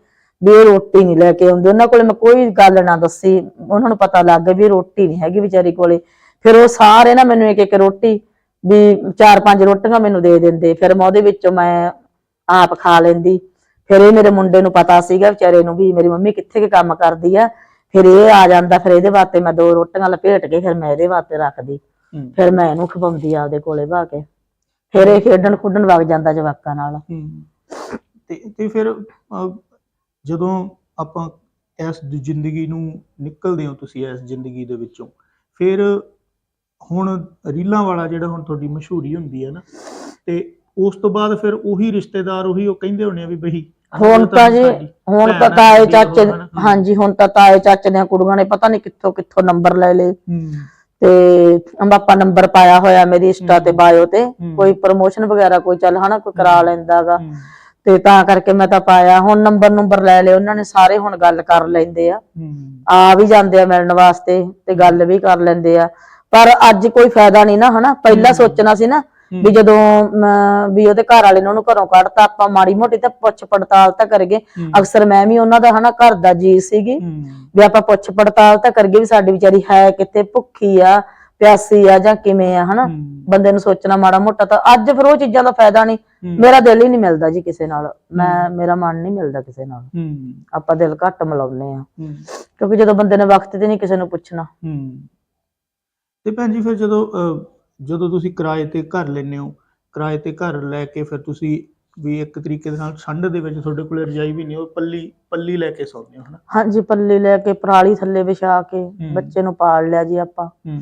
ਵੀ ਇਹ ਰੋਟੀ ਨਹੀਂ ਲੈ ਕੇ ਆਉਂਦੇ। ਉਹਨਾਂ ਕੋਲੇ ਮੈਂ ਕੋਈ ਗੱਲ ਨਾ ਦੱਸੀ, ਉਹਨਾਂ ਨੂੰ ਪਤਾ ਲੱਗ ਗਿਆ ਵੀ ਰੋਟੀ ਨਹੀਂ ਹੈਗੀ ਵਿਚਾਰੀ ਕੋਲੇ। ਫਿਰ ਉਹ ਸਾਰੇ ਨਾ ਮੈਨੂੰ ਇੱਕ ਇੱਕ ਰੋਟੀ ਵੀ ਚਾਰ ਪੰਜ ਰੋਟੀਆਂ ਮੈਨੂੰ ਦੇ ਦਿੰਦੇ ਫਿਰ ਮੈਂ ਉਹਦੇ ਵਿੱਚੋਂ ਮੈਂ ਆਪ ਖਾ ਲੈਂਦੀ। ਫਿਰ ਇਹ ਮੇਰੇ ਮੁੰਡੇ ਨੂੰ ਪਤਾ ਸੀਗਾ ਵਿਚਾਰੇ ਨੂੰ ਵੀ ਮੇਰੀ ਮੰਮੀ ਕਿੱਥੇ ਕੇ ਕੰਮ ਕਰਦੀ ਆ। ਫਿਰ ਇਹ ਆ ਜਾਂਦਾ ਫਿਰ ਇਹਦੇ ਵਾਸਤੇ ਮੈਂ ਦੋ ਰੋਟੀਆਂ ਲਪੇਟ ਕੇ ਫਿਰ ਮੈਂ ਇਹਦੇ ਵਾਸਤੇ ਰੱਖਦੀ। ਫਿਰ ਮੈਂ ਇਹਨੂੰ ਖਵਾਉਂਦੀ ਆ ਆਪਦੇ ਕੋਲੇ ਬਾ ਕੇ। ਫਿਰ ਇਹ ਖੇਡਣ ਖੁੱਡਣ ਵਗ ਜਾਂਦਾ ਜਵਾਕਾਂ ਨਾਲ। ਤੇ ਤੇ ਫਿਰ ਜਦੋਂ ਆਪਾਂ ਇਸ ਜ਼ਿੰਦਗੀ ਨੂੰ ਨਿਕਲਦੇ ਹੋ ਤੁਸੀਂ ਇਸ ਜ਼ਿੰਦਗੀ ਦੇ ਵਿੱਚੋਂ ਫਿਰ ਹੁਣ ਰੀਲਾਂ ਵਾਲਾ ਜਿਹੜਾ ਹੁਣ ਤੁਹਾਡੀ ਮਸ਼ਹੂਰੀ ਹੁੰਦੀ ਹੈ ਨਾ ਤੇ ਉਸ ਤੋਂ ਬਾਅਦ ਫਿਰ ਉਹੀ ਰਿਸ਼ਤੇਦਾਰ ਉਹੀ ਉਹ ਕਹਿੰਦੇ ਹੋਣੇ ਆ ਵੀ ਬਈ ਹੁਣ ਤਾਂ ਜੀ ਹੁਣ ਤਾਂ ਤਾਏ ਚਾਚੇ। ਹਾਂਜੀ ਹੁਣ ਤਾਂ ਤਾਏ ਚਾਚੇ ਦੀਆਂ ਕੁੜੀਆਂ ਨੇ ਪਤਾ ਨਹੀਂ ਕਿੱਥੋਂ ਕਿੱਥੋਂ ਨੰਬਰ ਲੈ ਲਏ। ਤੇ ਅੰਬਾਪਾ ਨੰਬਰ ਪਾਇਆ ਹੋਇਆ ਮੇਰੀ ਇੰਸਟਾ ਤੇ ਬਾਇਓ ਤੇ। ਕੋਈ ਪ੍ਰਮੋਸ਼ਨ ਵਗੈਰਾ ਕੋਈ ਚੱਲ ਹਨਾ ਕੋਈ ਕਰਾ ਲੈਂਦਾਗਾ। ਤੇ ਤਾਂ ਕਰਕੇ ਮੈਂ ਤਾਂ ਪਾਇਆ ਹੁਣ ਨੰਬਰ ਨੰਬਰ ਲੈ ਲਏ ਉਹਨਾਂ ਨੇ ਸਾਰੇ ਹੁਣ ਗੱਲ ਕਰ ਲੈਂਦੇ ਆ। ਆ ਵੀ ਜਾਂਦੇ ਆ ਮਿਲਣ ਵਾਸਤੇ ਤੇ ਗੱਲ ਵੀ ਕਰ ਲੈਂਦੇ ਆ। ਪਰ ਅੱਜ ਕੋਈ ਫਾਇਦਾ ਨਹੀਂ ਨਾ ਹਨਾ? ਪਹਿਲਾਂ ਸੋਚਣਾ ਸੀ ਨਾ ਵੀ ਜਦੋਂ ਵੀ ਉਹਦੇ ਘਰ ਵਾਲੇ ਨੇ ਉਹਨੂੰ ਘਰੋਂ ਕੱਢਤਾ ਆਪਾਂ ਮਾੜੀ ਮੋਟੀ ਤਾਂ ਪੁੱਛ ਪੜਤਾਲ ਤਾਂ ਕਰਗੇ। ਅਕਸਰ ਮੈਂ ਵੀ ਉਹਨਾਂ ਦਾ ਹਨਾ ਘਰ ਦਾ ਜੀ ਸੀਗੀ ਵੀ ਆਪਾਂ ਪੁੱਛ ਪੜਤਾਲ ਤਾਂ ਕਰਗੇ ਵੀ ਸਾਡੀ ਵਿਚਾਰੀ ਹੈ ਕਿੱਥੇ ਭੁੱਖੀ ਆ ਪਿਆਸੀ ਆ ਜਾਂ ਕਿਵੇਂ ਆ ਹਨਾ। ਬੰਦੇ ਨੂੰ ਸੋਚਣਾ ਮਾੜਾ ਮੋਟਾ ਤਾਂ ਅੱਜ ਫਿਰ ਉਹ ਚੀਜ਼ਾਂ ਦਾ ਫਾਇਦਾ ਨਹੀਂ। ਮੇਰਾ ਦਿਲ ਹੀ ਨਹੀਂ ਮਿਲਦਾ ਜੀ ਕਿਸੇ ਨਾਲ। ਮੈਂ ਮੇਰਾ ਮਨ ਨਹੀਂ ਮਿਲਦਾ ਕਿਸੇ ਨਾਲ। ਆਪਾਂ ਦਿਲ ਘੱਟ ਮਿਲਾਉਂਦੇ ਆ। ਕਿਉਂਕਿ ਜਦੋਂ ਬੰਦੇ ਨੇ ਵਕਤ ਤੇ ਨਹੀਂ ਕਿਸੇ ਨੂੰ ਪੁੱਛਣਾ। ਤੇ ਭੈਣ ਜੀ ਫਿਰ ਜਦੋਂ ਜਦੋਂ ਤੁਸੀਂ ਕਿਰਾਏ ਤੇ ਘਰ ਲੈਂਦੇ ਹੋ ਕਿਰਾਏ ਤੇ ਘਰ ਲੈ ਕੇ ਫਿਰ ਤੁਸੀਂ ਵੀ ਇੱਕ ਤਰੀਕੇ ਦੇ ਨਾਲ ਠੰਡ ਦੇ ਵਿੱਚ ਤੁਹਾਡੇ ਕੋਲ ਰਜਾਈ ਵੀ ਨਹੀਂ ਉਹ ਪੱਲੀ ਪੱਲੀ ਲੈ ਕੇ ਸੌਂਦੇ ਹੋ ਹਨਾ? ਹਾਂਜੀ ਪੱਲੇ ਲੈ ਕੇ ਪਰਾਲੀ ਥੱਲੇ ਵਿਛਾ ਕੇ ਬੱਚੇ ਨੂੰ ਪਾਲ ਲਿਆ ਜੀ ਆਪਾਂ। ਹੂੰ।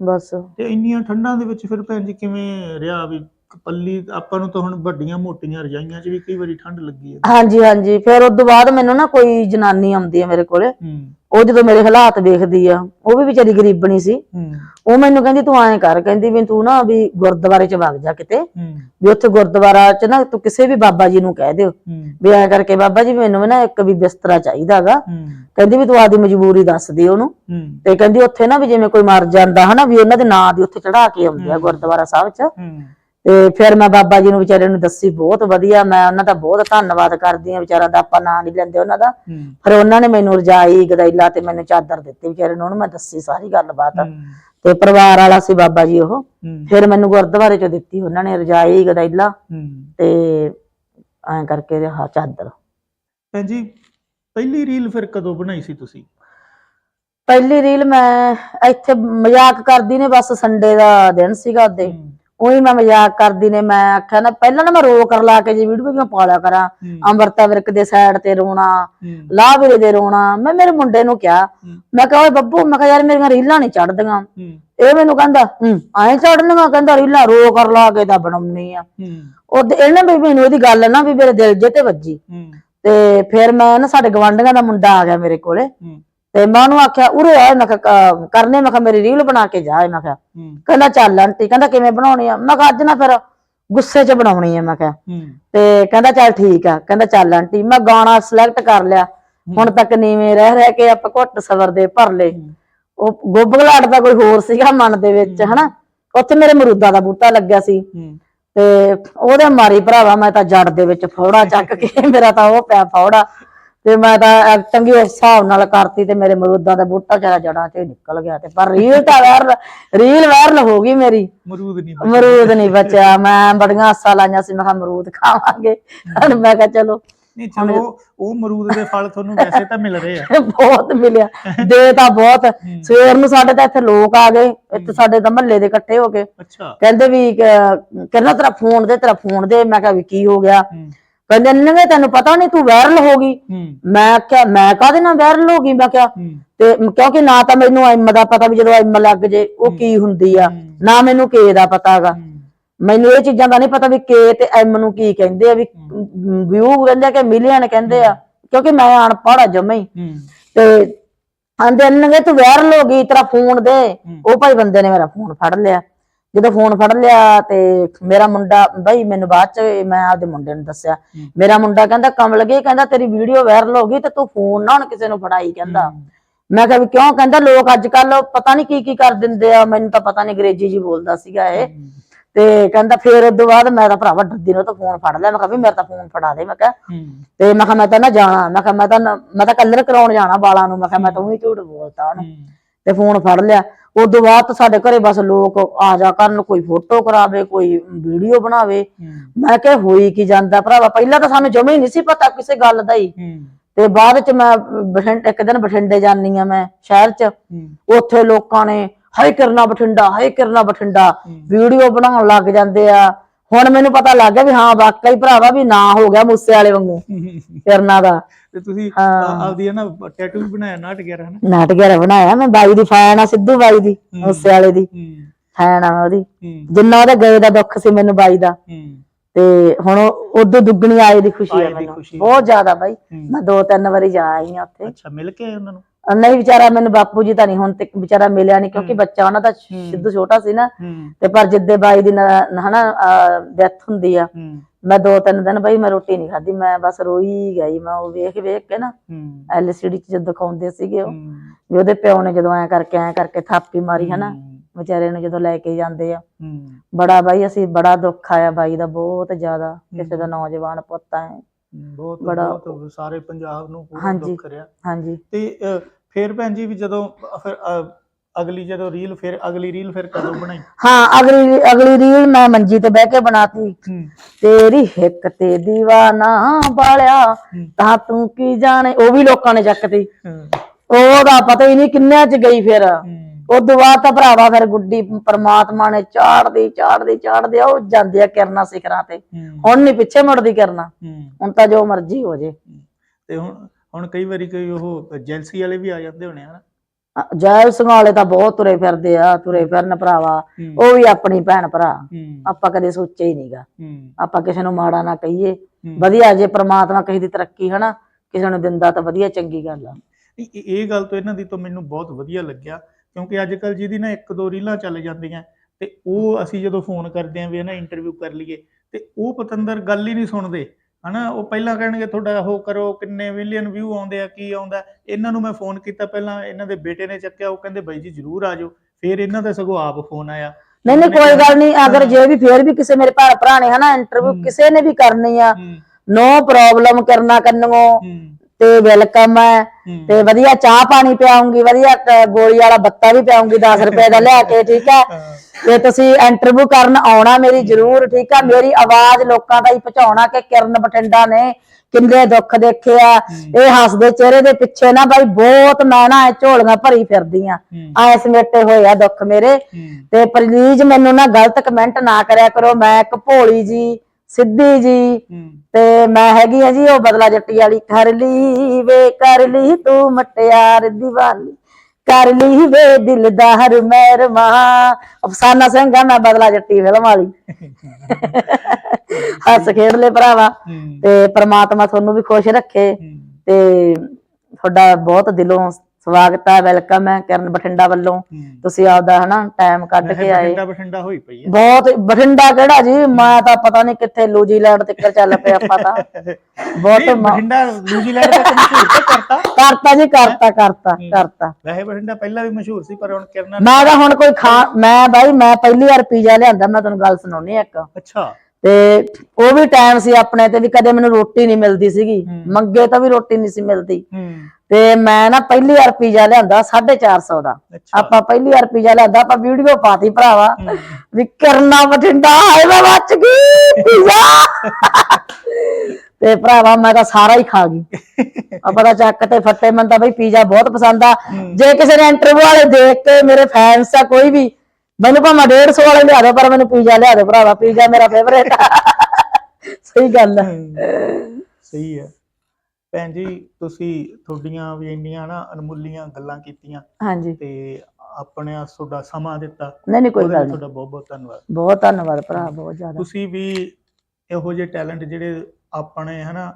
ਬਸ। ਤੇ ਇੰਨੀਆਂ ਠੰਡਾਂ ਦੇ ਵਿੱਚ ਫਿਰ ਭੈਣ ਜੀ ਕਿਵੇਂ ਰਿਹਾ ਵੀ ਪੱਲੀ ਆਪਾਂ ਨੂੰ ਤਾਂ ਹੁਣ ਵੱਡੀਆਂ ਮੋਟੀਆਂ ਰਜਾਈਆਂ 'ਚ ਵੀ ਕਈ ਵਾਰੀ ਠੰਡ ਲੱਗੀ ਹੈ ਹਾਂਜੀ ਹਾਂਜੀ। ਫਿਰ ਉਸ ਤੋਂ ਬਾਅਦ ਮੈਨੂੰ ਨਾ ਕੋਈ ਜਨਾਨੀ ਆਉਂਦੀ ਹੈ ਮੇਰੇ ਕੋਲੇ। ਹੂੰ। ਉਹ ਜਦੋਂ ਮੇਰੇ ਹਾਲਾਤ ਵੇਖਦੀ ਆ ਉਹ ਵੀ ਵਿਚਾਰੀ ਗਰੀਬਣੀ ਸੀ। ਹੂੰ। ਉਹ ਮੈਨੂੰ ਕਹਿੰਦੀ ਤੂੰ ਐਂ ਕਰ ਕਹਿੰਦੀ ਵੀ ਤੂੰ ਨਾ ਵੀ ਗੁਰਦੁਆਰੇ ਚ ਵਗ ਜਾ ਕਿਤੇ। ਹੂੰ। ਵੀ ਉੱਥੇ ਗੁਰਦੁਆਰਾ ਚ ਨਾ ਤੂੰ ਕਿਸੇ ਵੀ ਬਾਬਾ ਜੀ ਨੂੰ ਕਹਿ ਦਿਓ। ਹੂੰ। ਵੀ ਐਂ ਕਰਕੇ ਬਾਬਾ ਜੀ ਮੈਨੂੰ ਵੀ ਨਾ ਇੱਕ ਵੀ ਬਿਸਤਰਾ ਚਾਹੀਦਾਗਾ ਹੂੰ। ਕਹਿੰਦੀ ਵੀ ਤੂੰ ਆਦੀ ਮਜਬੂਰੀ ਦੱਸ ਦੇ ਉਹਨੂੰ। ਹੂੰ। ਤੇ ਕਹਿੰਦੀ ਉੱਥੇ ਨਾ ਵੀ ਜਿਵੇਂ ਕੋਈ ਮਰ ਜਾਂਦਾ ਹਨਾ ਵੀ ਉਹਨਾਂ ਦੇ ਨਾਂ ਦੀ ਉੱਥੇ ਚੜਾ ਕੇ ਆਉਂਦੇ ਆ ਗੁਰਦੁਆਰਾ ਸਾਹਿਬ ਚ। ਹੂੰ। ਤੇ ਫਿਰ ਮੈਂ ਬਾਬਾ ਜੀ ਨੂੰ ਵਿਚਾਰੇ ਨੂੰ ਦੱਸੀ ਬਹੁਤ ਵਧੀਆ ਮੈਂ ਉਹਨਾਂ ਦਾ ਬਹੁਤ ਧੰਨਵਾਦ ਕਰਦੀ ਆ ਵਿਚਾਰਾਂ ਦਾ ਆਪਾਂ ਨਾਂ ਨਹੀਂ ਲੈਂਦੇ ਉਹਨਾਂ ਦਾ। ਫਿਰ ਉਹਨਾਂ ਨੇ ਮੈਨੂੰ ਰਜਾਈ ਗਦੈਲਾ ਤੇ ਮੈਨੂੰ ਚਾਦਰ ਦਿੱਤੀ ਵਿਚਾਰੇ ਨੂੰ ਉਹਨੂੰ ਮੈਂ ਦੱਸੀ ਸਾਰੀ ਗੱਲਬਾਤ। ਤੇ ਪਰਿਵਾਰ ਵਾਲਾ ਸੀ ਬਾਬਾ ਜੀ ਉਹ। ਫਿਰ ਮੈਨੂੰ ਗੁਰਦੁਆਰੇ ਚ ਦਿੱਤੀ ਉਹਨਾਂ ਨੇ ਰਜਾਈ ਗਦੈਲਾ ਤੇ ਐਂ ਕਰਕੇ ਹਾਂ ਚਾਦਰ। ਭੈਣ ਜੀ ਪਹਿਲੀ ਰੀਲ ਫਿਰ ਕਦੋਂ ਬਣਾਈ ਸੀ ਤੁਸੀਂ? ਪਹਿਲੀ ਰੀਲ ਮੈਂ ਇੱਥੇ ਮਜ਼ਾਕ ਕਰਦੀ ਨੇ ਬਸ ਸੰਡੇ ਦਾ ਦਿਨ ਸੀਗਾ ਉਹਦੇ। ਉਹੀ ਮੈਂ ਮਜ਼ਾਕ ਕਰਦੀ ਨੇ ਮੈਂ ਆਖਿਆ ਨਾ ਪਹਿਲਾਂ ਨਾ ਮੈਂ ਰੋ ਕਰ ਲਾ ਕੇ ਜੀ ਵੀਡੀਓ ਵੀ ਪਾ ਲਿਆ ਕਰਾਂ? ਅੰਮ੍ਰਿਤਾ ਵਿਰਕ ਦੇ ਸਾਈਡ ਤੇ ਰੋਣਾ ਲਾਹ ਵੀਰੇ ਦੇ ਰੋਣਾ ਮੈਂ ਮੇਰੇ ਮੁੰਡੇ ਨੂੰ ਕਿਹਾ ਮੈਂ ਕਿਹਾ ਓਏ ਬੱਬੂ ਮੈਂ ਕਿਹਾ ਯਾਰ ਮੇਰੀਆਂ ਰੀਲਾਂ ਨਹੀਂ ਚੜਦੀਆਂ ਇਹ ਮੈਨੂੰ ਕਹਿੰਦਾ ਐਂ ਚੜਨੀਆਂ ਕਹਿੰਦਾ ਰੀਲਾਂ ਰੋ ਕਰ ਲਾ ਕੇ ਤਾਂ ਬਣਾਉਣੀ ਆ। ਉਹ ਇਹਨੇ ਵੀ ਮੈਨੂੰ ਉਹਦੀ ਗੱਲ ਨਾ ਵੀ ਮੇਰੇ ਦਿਲ ਜੇ ਤੇ ਵੱਜੀ। ਤੇ ਫਿਰ ਮੈਂ ਨਾ ਸਾਡੇ ਗਵਾਂਢੀਆਂ ਦਾ ਮੁੰਡਾ ਆ ਗਿਆ ਮੇਰੇ ਕੋਲੇ। ਤੇ ਮੈਂ ਉਹਨੂੰ ਆਖਿਆ ਉਰੇ ਆ ਮੈਂ ਕਿਹਾ ਕਰਨੇ? ਮੈਂ ਕਿਹਾ ਮੇਰੀ ਰੀਲ ਬਣਾ ਕੇ ਜਾ ਮੈਂ ਕਿਹਾ। ਹੂੰ, ਕਹਿੰਦਾ ਚੱਲ ਆਂਟੀ ਕਹਿੰਦਾ ਕਿਵੇਂ ਬਣਾਉਣੀ ਆ? ਮੈਂ ਕਿਹਾ ਅੱਜ ਨਾ ਫਿਰ ਗੁੱਸੇ 'ਚ ਬਣਾਉਣੀ ਆ ਮੈਂ ਕਿਹਾ। ਹੂੰ, ਤੇ ਕਹਿੰਦਾ ਚੱਲ ਠੀਕ ਆ। ਕਹਿੰਦਾ ਚੱਲ ਆਂਟੀ ਮੈਂ ਗਾਣਾ ਸਿਲੈਕਟ ਕਰ ਲਿਆ। ਹੁਣ ਤੱਕ ਨੀਵੇਂ ਰਹਿ ਰਹਿ ਕੇ ਆਪਾਂ ਘੁੱਟ ਸਵਰ ਦੇ ਭਰ ਲਏ। ਉਹ ਗੋਬਗਲਾਟ ਦਾ ਕੋਈ ਹੋਰ ਸੀਗਾ ਮਨ ਦੇ ਵਿੱਚ ਹਨਾ? ਉੱਥੇ ਮੇਰੇ ਮਰੂਦਾ ਦਾ ਬੂਟਾ ਲੱਗਿਆ ਸੀ। ਹੂੰ, ਤੇ ਉਹਦੇ ਮਾਰੀ ਭਰਾਵਾ ਮੈਂ ਤਾਂ ਜੜ ਦੇ ਵਿੱਚ ਫੌੜਾ ਚੱਕ ਕੇ ਮੇਰਾ ਤਾਂ ਉਹ ਪਿਆ ਫੌੜਾ। ਤੇ ਮੈਂ ਤਾਂ ਉਸ ਹਿਸਾਬ ਨਾਲ ਕਰਤੀ ਤੇ ਮੇਰੇ ਮਰੂਦਾਂ ਦਾ ਬੂਟਾ ਚਾਰਾ ਜੜਾਂ ਹੀ ਨਿਕਲ ਗਿਆ ਤੇ ਪਰ ਰੀਲ ਤਾਂ ਵਾਇਰਲ ਰੀਲ ਵਾਇਰਲ ਹੋ ਗਈ ਮੇਰੀ। ਮਰੂਦ ਨਹੀਂ ਅਮਰੂਦ ਨਹੀਂ ਬਚਿਆ ਮੈਂ ਬੜੀਆਂ ਆਸਾਂ ਲਾਈਆਂ ਸੀ ਮੈਂ ਕਿਹਾ ਅਮਰੂਦ ਖਾਵਾਂਗੇ। ਹੁਣ ਮੈਂ ਕਿਹਾ ਚਲੋ ਨਹੀਂ ਚਲੋ ਉਹ ਮਰੂਦ ਦੇ ਫਲ ਤੁਹਾਨੂੰ ਵੈਸੇ ਤਾਂ ਮਿਲ ਰਹੇ ਆ। ਬਹੁਤ ਮਿਲਿਆ ਦੇ ਤਾਂ ਬਹੁਤ। ਸਵੇਰ ਨੂੰ ਸਾਡੇ ਤਾਂ ਇੱਥੇ ਲੋਕ ਆ ਗਏ ਇੱਥੇ ਸਾਡੇ ਤਾਂ ਮਹੱਲੇ ਦੇ ਇਕੱਠੇ ਹੋ ਅੱਛਾ। ਕਹਿੰਦੇ ਵੀ ਕਹਿੰਦਾ ਤੇਰਾ ਫੋਨ ਦੇ ਤੇਰਾ ਫੋਨ ਦੇ ਮੈਂ ਕਿਹਾ ਵੀ ਕੀ ਹੋ ਗਿਆ। ਕਹਿੰਦੇ ਨੰਗੇ ਤੈਨੂੰ ਪਤਾ ਨਹੀਂ ਤੂੰ ਵਾਇਰਲ ਹੋ ਗਈ। ਮੈਂ ਕਿਹਾ ਮੈਂ ਕਾਹਦੇ ਨਾਲ ਵਾਇਰਲ ਹੋ ਗਈ? ਮੈਂ ਕਿਹਾ ਤੇ ਕਿਉਂਕਿ ਨਾ ਤਾਂ ਮੈਨੂੰ ਐਮ ਦਾ ਪਤਾ ਵੀ ਜਦੋਂ ਐਮ ਲੱਗ ਜੇ ਉਹ ਕੀ ਹੁੰਦੀ ਆ ਨਾ ਮੈਨੂੰ ਕੇ ਦਾ ਪਤਾ ਹੈਗਾ ਮੈਨੂੰ ਇਹ ਚੀਜ਼ਾਂ ਦਾ ਨਹੀਂ ਪਤਾ ਵੀ ਕੇ ਤੇ ਐਮ ਨੂੰ ਕੀ ਕਹਿੰਦੇ ਆ ਵੀ ਵਿਊ ਕਹਿੰਦੇ ਆ ਕਿ ਮਿਲੀਅਨ ਕਹਿੰਦੇ ਆ ਕਿਉਂਕਿ ਮੈਂ ਅਨਪੜ੍ਹ ਆ ਜਮਾ ਹੀ। ਹੂੰ, ਤੇ ਆਂਦੇ ਨੰਗੇ ਤੂੰ ਵਾਇਰਲ ਹੋ ਗਈ ਤੇਰਾ ਫੋਨ ਦੇ। ਉਹ ਭਾਈ ਬੰਦੇ ਨੇ ਮੇਰਾ ਫੋਨ ਫੜ ਲਿਆ। ਜਦੋਂ ਫੋਨ ਫੜ ਲਿਆ ਤੇ ਮੇਰਾ ਮੁੰਡਾ ਬਈ ਮੈਨੂੰ ਬਾਅਦ ਚ ਮੈਂ ਆਪਦੇ ਮੁੰਡੇ ਨੂੰ ਦੱਸਿਆ। ਮੇਰਾ ਮੁੰਡਾ ਕਹਿੰਦਾ ਕਮਲ ਗਏ ਕਹਿੰਦਾ ਤੇਰੀ ਵੀਡੀਓ ਵਾਇਰਲ ਹੋ ਗਈ ਤੇ ਤੂੰ ਫੋਨ ਨਾ ਹੁਣ ਕਿਸੇ ਨੂੰ ਫੜਾਈ ਕਹਿੰਦਾ। ਮੈਂ ਕਿਹਾ ਵੀ ਕਿਉਂ? ਕਹਿੰਦਾ ਲੋਕ ਅੱਜ ਕੱਲ ਪਤਾ ਨਹੀਂ ਕੀ ਕੀ ਕਰ ਦਿੰਦੇ ਆ ਮੈਨੂੰ ਤਾਂ ਪਤਾ ਨਹੀਂ ਅੰਗਰੇਜ਼ੀ ਜੀ ਬੋਲਦਾ ਸੀਗਾ ਇਹ। ਤੇ ਕਹਿੰਦਾ ਫੇਰ ਉਸ ਤੋਂ ਬਾਅਦ ਮੈਂ ਤਾਂ ਭਰਾਵਾ ਡਰਦੀ ਨੂੰ ਤਾਂ ਫੋਨ ਫੜ ਲਿਆ। ਮੈਂ ਕਿਹਾ ਵੀ ਮੇਰਾ ਤਾਂ ਫੋਨ ਫੜਾ ਦੇ ਮੈਂ ਕਿਹਾ। ਤੇ ਮੈਂ ਕਿਹਾ ਮੈਂ ਤਾਂ ਨਾ ਜਾਣਾ ਮੈਂ ਕਿਹਾ ਮੈਂ ਤਾਂ ਮੈਂ ਤਾਂ ਕਲਰ ਕਰਾਉਣ ਜਾਣਾ ਵਾਲਾਂ ਨੂੰ। ਮੈਂ ਕਿਹਾ ਮੈਂ ਤਾਂ ਉਹੀ ਝੂਠ ਬੋਲਤਾ ਉਹਨੂੰ। ਤੇ ਫੋਨ ਫੜ ਲਿਆ। ਉਦੋਂ ਬਾਅਦ ਤਾਂ ਸਾਡੇ ਘਰੇ ਬਸ ਲੋਕ ਆ ਜਾ ਕਰਨ ਕੋਈ ਫੋਟੋ ਕਰਾਵੇ ਕੋਈ ਵੀਡੀਓ ਬਣਾਵੇ। ਮੈਂ ਕਿਹਾ ਹੋਈ ਕੀ ਜਾਂਦਾ ਭਰਾਵਾ ਪਹਿਲਾਂ ਤਾਂ ਸਾਨੂੰ ਜਮੇ ਹੀ ਨਹੀਂ ਸੀ ਪਤਾ ਕਿਸੇ ਗੱਲ ਦਾ ਹੀ। ਤੇ ਬਾਅਦ ਚ ਮੈਂ ਬਠਿੰਡੇ ਇੱਕ ਦਿਨ ਬਠਿੰਡੇ ਜਾਨੀ ਆ ਮੈਂ ਸ਼ਹਿਰ ਚ। ਉੱਥੇ ਲੋਕਾਂ ਨੇ ਹਾਏ ਕਰਨਾ ਬਠਿੰਡਾ ਹਾਏ ਕਰਨਾ ਬਠਿੰਡਾ ਵੀਡੀਓ ਬਣਾਉਣ ਲੱਗ ਜਾਂਦੇ ਆ। ਹੁਣ ਮੈਨੂੰ ਪਤਾ ਲੱਗ ਗਿਆ ਵੀ ਹਾਂ ਵਾਕਈ ਭਰਾਵਾ ਵੀ ਨਾ ਹੋ ਗਿਆ ਮੂਸੇ ਵਾਲੇ ਵਾਂਗੂ ਕਰਨਾ ਦਾ। ਤੇ ਤੁਸੀਂ ਹਾਂ। ਆ- ਆਪਦੀ ਹੈ ਨਾ ਟੈਟੂ ਵੀ ਬਣਾਇਆ ਨਾਟ ਗਿਆ ਹਨਾ? ਨਾਟਕ ਜਿਹਾ ਬਣਾਇਆ ਮੈਂ ਬਾਈ ਦੀ ਫੈਨ ਆ ਸਿੱਧੂ ਬਾਈ ਦੀ ਮੂਸੇ ਵਾਲੇ ਦੀ ਹੂੰ, ਫੈਨ ਆ ਮੈਂ ਉਹਦੀ। ਹੂੰ, ਜਿੰਨਾ ਉਹਦੇ ਗਏ ਦਾ ਦੁੱਖ ਸੀ ਮੈਨੂੰ ਬਾਈ ਦਾ। ਹੂੰ, ਤੇ ਹੁਣ ਉਦੋਂ ਦੁੱਗਣੀ ਆਏ ਦੀ ਖੁਸ਼ੀ ਆਏ ਹੈ ਦੀ ਮੈਨੂੰ। ਖੁਸ਼ੀ। ਬਹੁਤ ਜ਼ਿਆਦਾ ਬਾਈ। ਹੂੰ। ਮੈਂ ਦੋ ਤਿੰਨ ਵਾਰੀ ਜਾ ਆਈ ਆ ਉੱਥੇ। ਅੱਛਾ ਮਿਲ ਕੇ ਆਏ ਉਹਨਾਂ ਨੂੰ? ਨਹੀਂ ਵਿਚਾਰਾ ਮੈਨੂੰ ਬਾਪੂ ਜੀ ਤਾਂ ਨਹੀਂ ਹੁਣ ਤੱਕ ਵਿਚਾਰਾ ਮਿਲਿਆ ਨਹੀਂ ਕਿਉਂਕਿ ਬੱਚਾ ਉਹਨਾਂ ਦਾ ਸਿੱਧੂ ਛੋਟਾ ਸੀ ਨਾ। ਹੂੰ, ਤੇ ਪਰ ਜਿੱਦੇ ਬਾਈ ਦੀ ਨ- ਹਨਾ ਡੈਥ ਹੁੰਦੀ ਆ। ਹੂੰ, ਮੈਂ ਦੋ ਤਿੰਨ ਦਿਨ ਬਾਈ ਮੈਂ ਰੋਟੀ ਨਹੀਂ ਖਾਧੀ ਮੈਂ ਬਸ ਰੋਈ ਗਈ ਮੈਂ ਉਹ ਵੇਖ ਵੇਖ ਕੇ ਨਾ ਐਲਸੀਡੀ ਚ ਜਦ ਦਿਖਾਉਂਦੇ ਸੀਗੇ ਉਹ ਵੀ ਉਹਦੇ ਪਿਓ ਨੇ ਜਦੋਂ ਐ ਕਰਕੇ ਐ ਕਰਕੇ ਥਾਪੀ ਮਾਰੀ ਹਨਾ ਵਿਚਾਰੇ ਨੂੰ ਜਦੋਂ ਲੈ ਕੇ ਜਾਂਦੇ ਆ। ਬੜਾ ਬਾਈ ਅਸੀਂ ਬੜਾ ਦੁੱਖ ਆਇਆ ਬਾਈ ਦਾ ਬਹੁਤ ਜ਼ਿਆਦਾ ਕਿਸੇ ਦਾ ਨੌਜਵਾਨ ਪੁੱਤ ਹੈ ਬਹੁਤ ਬੜਾ- ਬਹੁਤ ਸਾਰੇ ਪੰਜਾਬ ਨੂੰ ਪੂਰਾ। ਦੁੱਖ ਰਿਹਾ। ਹਾਂਜੀ। ਤੇ ਫਿਰ ਭੈਣ ਜੀ ਵੀ ਜਦੋਂ ਫਿਰ ਅਗਲੀ ਜਦੋਂ ਰੀਲ ਫਿਰ ਅਗਲੀ ਰੀਲ ਫਿਰ ਕਦੋਂ ਬਣਾਈ? ਹਾਂ ਅਗਲੀ ਅਗਲੀ ਰੀਲ ਮੈਂ ਮੰਜੀ ਤੇ ਬਹਿ ਕੇ ਬਣਾਤੀ। ਤੇਰੀ ਹਿੱਕ ਤੇ ਦੀਵਾਨਾ ਬਾਲਿਆ ਤਾਂ ਤੂੰ ਕੀ ਜਾਣੇ? ਉਹ ਵੀ ਲੋਕਾਂ ਨੇ ਚੱਕਤੀ। ਉਹਦਾ ਪਤਾ ਹੀ ਨਹੀਂ ਕਿੰਨਿਆਂ ਚ ਗਈ ਫਿਰ। ਉਦੋਂ ਬਾਅਦ ਤਾਂ ਭਰਾਵਾ ਫਿਰ ਗੁੱਡੀ ਪਰਮਾਤਮਾ ਨੇ ਚਾੜਦੀ ਚਾੜਦੀ ਚਾੜਦੀ ਉਹ ਜਾਂਦੀ ਆ ਕਿਰਨਾ ਸਿਖਰਾਂ ਤੇ। ਹੁਣ ਨਹੀਂ ਪਿੱਛੇ ਮੁੜਦੀ ਕਰਨਾ। ਹੁਣ ਤਾਂ ਜੋ ਮਰਜ਼ੀ ਹੋ ਜੇ। ਤੇ ਹੁਣ ਹੁਣ ਕਈ ਵਾਰੀ ਕੋਈ ਉਹ ਏਜੰਸੀ ਵਾਲੇ ਵੀ ਆ ਜਾਂਦੇ ਹੋਣੇ ਹਨਾ ਜੈਲ ਸਿੰਘ ਵਾਲੇ ਤਾਂ ਬਹੁਤ ਤੁਰੇ ਫਿਰਦੇ ਆ ਤੁਰੇ ਫਿਰਨ ਭਰਾਵਾ। ਉਹ ਵੀ ਆਪਣੀ ਭੈਣ ਭਰਾ। ਆਪਾਂ ਕਦੇ ਸੋਚਿਆ ਹੀ ਨਹੀਂਗਾ। ਆਪਾਂ ਕਿਸੇ ਨੂੰ ਮਾੜਾ ਨਾ ਕਹੀਏ। ਵਧੀਆ ਜੇ ਪ੍ਰਮਾਤਮਾ ਕਿਸੇ ਦੀ ਤਰੱਕੀ ਹਨਾ ਕਿਸੇ ਨੂੰ ਦਿੰਦਾ ਤਾਂ ਵਧੀਆ ਚੰਗੀ ਗੱਲ ਆ। ਇਹ ਗੱਲ ਤੋਂ ਇਹਨਾਂ ਦੀ ਤੋਂ ਮੈਨੂੰ ਬਹੁਤ ਵਧੀਆ ਲੱਗਿਆ ਕਿਉਂਕਿ ਅੱਜ ਕੱਲ ਜਿਹਦੀ ਨਾ ਇੱਕ ਦੋ ਰੀਲਾਂ ਚੱਲ ਜਾਂਦੀਆਂ ਤੇ ਉਹ ਅਸੀਂ ਜਦੋਂ ਫੋਨ ਕਰਦੇ ਆਂ ਵੀ ਇਹਨਾਂ ਇੰਟਰਵਿਊ ਕਰ ਲਈਏ ਤੇ ਉਹ ਪਤੰਦਰ ਗੱਲ ਹੀ ਨਹੀਂ ਸੁਣਦੇ। ਹਨਾ ਉਹ ਪਹਿਲਾਂ ਕਹਿਣਗੇ ਤੁਹਾਡਾ ਉਹ ਕਰੋ ਕਿੰਨੇ ਮਿਲੀਅਨ ਵਿਊ ਆਉਂਦੇ ਆ ਕੀ ਆਉਂਦਾ ਇਹਨਾਂ ਨੂੰ ਮੈਂ ਫੋਨ ਕੀਤਾ ਪਹਿਲਾਂ ਇਹਨਾਂ ਦੇ ਬੇਟੇ ਨੇ ਚੱਕਿਆ ਉਹ ਕਹਿੰਦੇ ਬਾਈ ਜੀ ਜਰੂਰ ਆ ਜਾਓ। ਫਿਰ ਇਹਨਾਂ ਦਾ ਸਗੋਂ ਆਪ ਫੋਨ ਆਇਆ। ਨਹੀਂ ਨਹੀਂ ਕੋਈ ਗੱਲ ਨਹੀਂ ਅਗਰ ਜੇ ਵੀ ਫੇਰ ਵੀ ਕਿਸੇ ਮੇਰੇ ਭੈਣ ਭਰਾ ਨੇ ਹਨਾ ਇੰਟਰਵਿਊ ਕਿਸੇ ਨੇ ਵੀ ਕਰਨੀ ਆ ਨੋ ਪ੍ਰੋਬਲਮ ਕਰਨਾ ਕੰਨੋ ਤੇ ਵੈਲਕਮ ਹੈ। ਹੂੰ। ਤੇ ਵਧੀਆ ਚਾਹ ਪਾਣੀ ਪਿਆਉਂਗੀ ਵਧੀਆ ਗੋਲੀ ਵਾਲਾ ਬੱਤਾ ਵੀ ਪਿਆਉਂਗੀ 10 ਰੁਪਏ ਦਾ ਲਿਆ ਕੇ ਠੀਕ ਹੈ। ਤੇ ਤੁਸੀਂ ਇੰਟਰਵਿਊ ਕਰਨ ਆਉਣਾ ਮੇਰੀ ਜ਼ਰੂਰ ਠੀਕ ਆ ਮੇਰੀ ਆਵਾਜ਼ ਲੋਕਾਂ ਤਾਈਂ ਪਹੁੰਚਾਉਣਾ ਕਿ ਕਿਰਨ ਬਠਿੰਡਾ ਨੇ ਕਿੰਨੇ ਦੁੱਖ ਦੇਖੇ ਆ। ਇਹ ਹੱਸਦੇ ਚਿਹਰੇ ਦੇ ਪਿੱਛੇ ਨਾ ਬਾਈ ਬਹੁਤ ਮੈਂ ਨਾ ਐ ਝੋਲੀਆਂ ਭਰੀ ਫਿਰਦੀ ਆ ਹੂੰ। ਐ ਸਮੇਟੇ ਹੋਏ ਆ ਦੁੱਖ ਮੇਰੇ। ਹੂੰ। ਤੇ ਪਲੀਜ਼ ਮੈਨੂੰ ਨਾ ਗਲਤ ਕਮੈਂਟ ਨਾ ਕਰਿਆ ਕਰੋ। ਮੈਂ ਇੱਕ ਭੋਲੀ ਜੀ ਸਿੱਧੀ ਜੀ। ਤੇ ਮੈਂ ਹੈਗੀ ਆ ਜੀ ਉਹ ਬਦਲਾ ਜੱਟੀ ਵਾਲੀ। ਕਰ ਲਈ ਵੇ ਕਰ ਲਈ ਤੂੰ ਮਟਿਆਰ ਦੀਵਾਨੀ ਕਰ ਲਈ ਵੇ ਦਿਲਦਾਰ ਮਹਿਰਮਾ। ਅਫਸਾਨਾ ਸਿੰਘ ਆ ਮੈਂ ਬਦਲਾ ਜੱਟੀ ਫਿਲਮ ਵਾਲੀ। ਹੱਸ ਖੇਡ ਲੈ ਭਰਾਵਾ। ਤੇ ਪ੍ਰਮਾਤਮਾ ਤੁਹਾਨੂੰ ਵੀ ਖੁਸ਼ ਰੱਖੇ। ਤੇ ਤੁਹਾਡਾ ਬਹੁਤ ਦਿਲੋਂ ਸਵਾਗਤ ਹੈ ਵੈਲਕਮ ਹੈ ਕਰਨ ਬਠਿੰਡਾ ਵੱਲੋਂ। ਤੁਸੀਂ ਆਪਦਾ ਹਨਾ ਟਾਈਮ ਕੱਢ ਕੇ ਆਏ। ਬਠਿੰਡਾ ਬਠਿੰਡਾ ਹੋਈ ਪਈ ਹੈ ਬਹੁਤ ਬਠਿੰਡਾ ਕਿਹੜਾ ਜੀ? ਮੈਂ ਤਾਂ ਪਤਾ ਨਹੀਂ ਕਿੱਥੇ ਲੂਜੀਲੈਂਡ ਤੱਕ ਚੱਲ ਪਿਆ ਆਪਾਂ ਤਾਂ। ਬਹੁਤ ਬਠਿੰਡਾ ਨਿਊਜ਼ੀਲੈਂਡ ਦਾ ਤਾਂ ਮਸ਼ਹੂਰ ਤਾਂ ਕਰਤਾ। ਕਰਤਾ ਜੀ ਕਰਤਾ ਕਰਤਾ ਕਰਤਾ। ਵੈਸੇ ਬਠਿੰਡਾ ਪਹਿਲਾਂ ਵੀ ਮਸ਼ਹੂਰ ਸੀ ਪਰ ਹੁਣ ਕਿਰਨਾ ਮੈਂ ਤਾਂ ਹੁਣ ਕੋਈ ਖਾ ਮੈਂ ਬਾਈ ਮੈਂ ਪਹਿਲੀ ਵਾਰ ਪੀਜ਼ਾ ਲਿਆਂਦਾ ਮੈਂ ਤੁਹਾਨੂੰ ਗੱਲ ਸੁਣਾਉਣੀ ਇੱਕ। ਅੱਛਾ। ਤੇ ਉਹ ਵੀ ਟਾਈਮ ਸੀ ਆਪਣੇ ਤੇ ਵੀ ਕਦੇ ਮੈਨੂੰ ਰੋਟੀ ਨਹੀਂ ਮਿਲਦੀ ਸੀਗੀ। ਮੰਗੇ ਤਾਂ ਵੀ ਰੋਟੀ ਨਹੀਂ ਸੀ ਮਿਲਦੀ। ਤੇ ਮੈਂ ਨਾ ਪਹਿਲੀ ਵਾਰ ਪੀਜ਼ਾ ਲਿਆਂਦਾ 450 ਦਾ। ਆਪਾਂ ਪਹਿਲੀ ਵਾਰ ਪੀਜ਼ਾ ਲਿਆਂਦਾ ਆਪਾਂ ਵੀਡੀਓ ਪਾਤੀ ਭਰਾਵਾ। ਵੀ ਕਰਨਾ ਬਠਿੰਡਾ ਆਏ ਮੈਂ ਬਚ ਗਈ ਪੀਜ਼ਾ। ਤੇ ਭਰਾਵਾ ਮੈਂ ਤਾਂ ਸਾਰਾ ਹੀ ਖਾ ਗਈ। ਆਪਾਂ ਤਾਂ ਚੱਕ ਤੇ ਫੱਟੇ ਮੈਨੂੰ ਤਾਂ ਬਈ ਪੀਜ਼ਾ ਬਹੁਤ ਪਸੰਦ ਆ। ਜੇ ਕਿਸੇ ਨੇ ਇੰਟਰਵਿਊ ਵਾਲੇ ਦੇਖ ਕੇ ਮੇਰੇ ਫੈਨਸ ਆ ਕੋਈ ਵੀ ਮੈਨੂੰ ਭਾਵੇਂ 150 ਵਾਲੇ ਲਿਆ ਦਿਓ ਪਰ ਮੈਨੂੰ ਪੀਜ਼ਾ ਲਿਆ ਦਿਓ ਭਰਾਵਾ ਪੀਜ਼ਾ ਮੇਰਾ ਫੇਵਰੇਟ ਸਹੀ ਗੱਲ ਹੈ ਸਹੀ ਹੈ ਭੈਣ ਜੀ ਤੁਸੀਂ ਤੁਹਾਡੀਆਂ ਵੀ ਇੰਨੀਆਂ ਨਾ ਅਨਮੁੱਲੀਆਂ ਗੱਲਾਂ ਕੀਤੀਆਂ ਹਾਂਜੀ। ਤੇ ਆਪਣੇ ਆ ਤੁਹਾਡਾ ਸਮਾਂ ਦਿੱਤਾ। ਨਹੀਂ ਨਹੀਂ ਕੋਈ ਗੱਲ ਨਹੀਂ। ਤੁਹਾਡਾ ਬਹੁਤ ਬਹੁਤ ਧੰਨਵਾਦ। ਬਹੁਤ ਧੰਨਵਾਦ ਭਰਾ ਬਹੁਤ ਜ਼ਿਆਦਾ। ਤੁਸੀਂ ਵੀ ਇਹੋ ਜਿਹੇ ਟੈਲੈਂਟ ਜਿਹੜੇ ਆਪਣੇ ਹਨਾ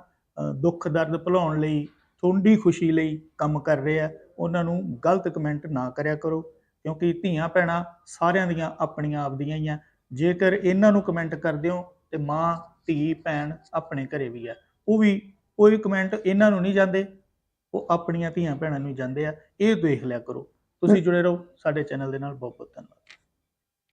ਦੁੱਖ ਦਰਦ ਭੁਲਾਉਣ ਲਈ ਤੁਹਾਡੀ ਖੁਸ਼ੀ ਲਈ ਕੰਮ ਕਰ ਰਹੇ ਆ ਉਹਨਾਂ ਨੂੰ ਗਲਤ ਕਮੈਂਟ ਨਾ ਕਰਿਆ ਕਰੋ। ਕਿਉਂਕਿ ਧੀਆਂ ਭੈਣਾਂ ਸਾਰਿਆਂ ਦੀਆਂ ਆਪਣੀਆਂ ਆਪਦੀਆਂ ਹੀ ਆ। ਜੇਕਰ ਇਹਨਾਂ ਨੂੰ ਕਮੈਂਟ ਕਰਦੇ ਹੋ ਤੇ ਮਾਂ ਧੀ ਭੈਣ ਆਪਣੇ ਘਰੇ ਵੀ ਆ। ਉਹ ਵੀ ਕੋਈ ਕਮੈਂਟ ਇਹਨਾਂ ਨੂੰ ਨਹੀਂ ਜਾਂਦੇ ਉਹ ਆਪਣੀਆਂ ਧੀਆਂ ਭੈਣਾਂ ਨੂੰ ਜਾਂਦੇ ਆ। ਇਹ ਦੇਖ ਲਿਆ ਕਰੋ। ਤੁਸੀਂ ਜੁੜੇ ਰਹੋ ਸਾਡੇ ਚੈਨਲ ਦੇ ਨਾਲ। ਬਹੁਤ ਬਹੁਤ ਧੰਨਵਾਦ।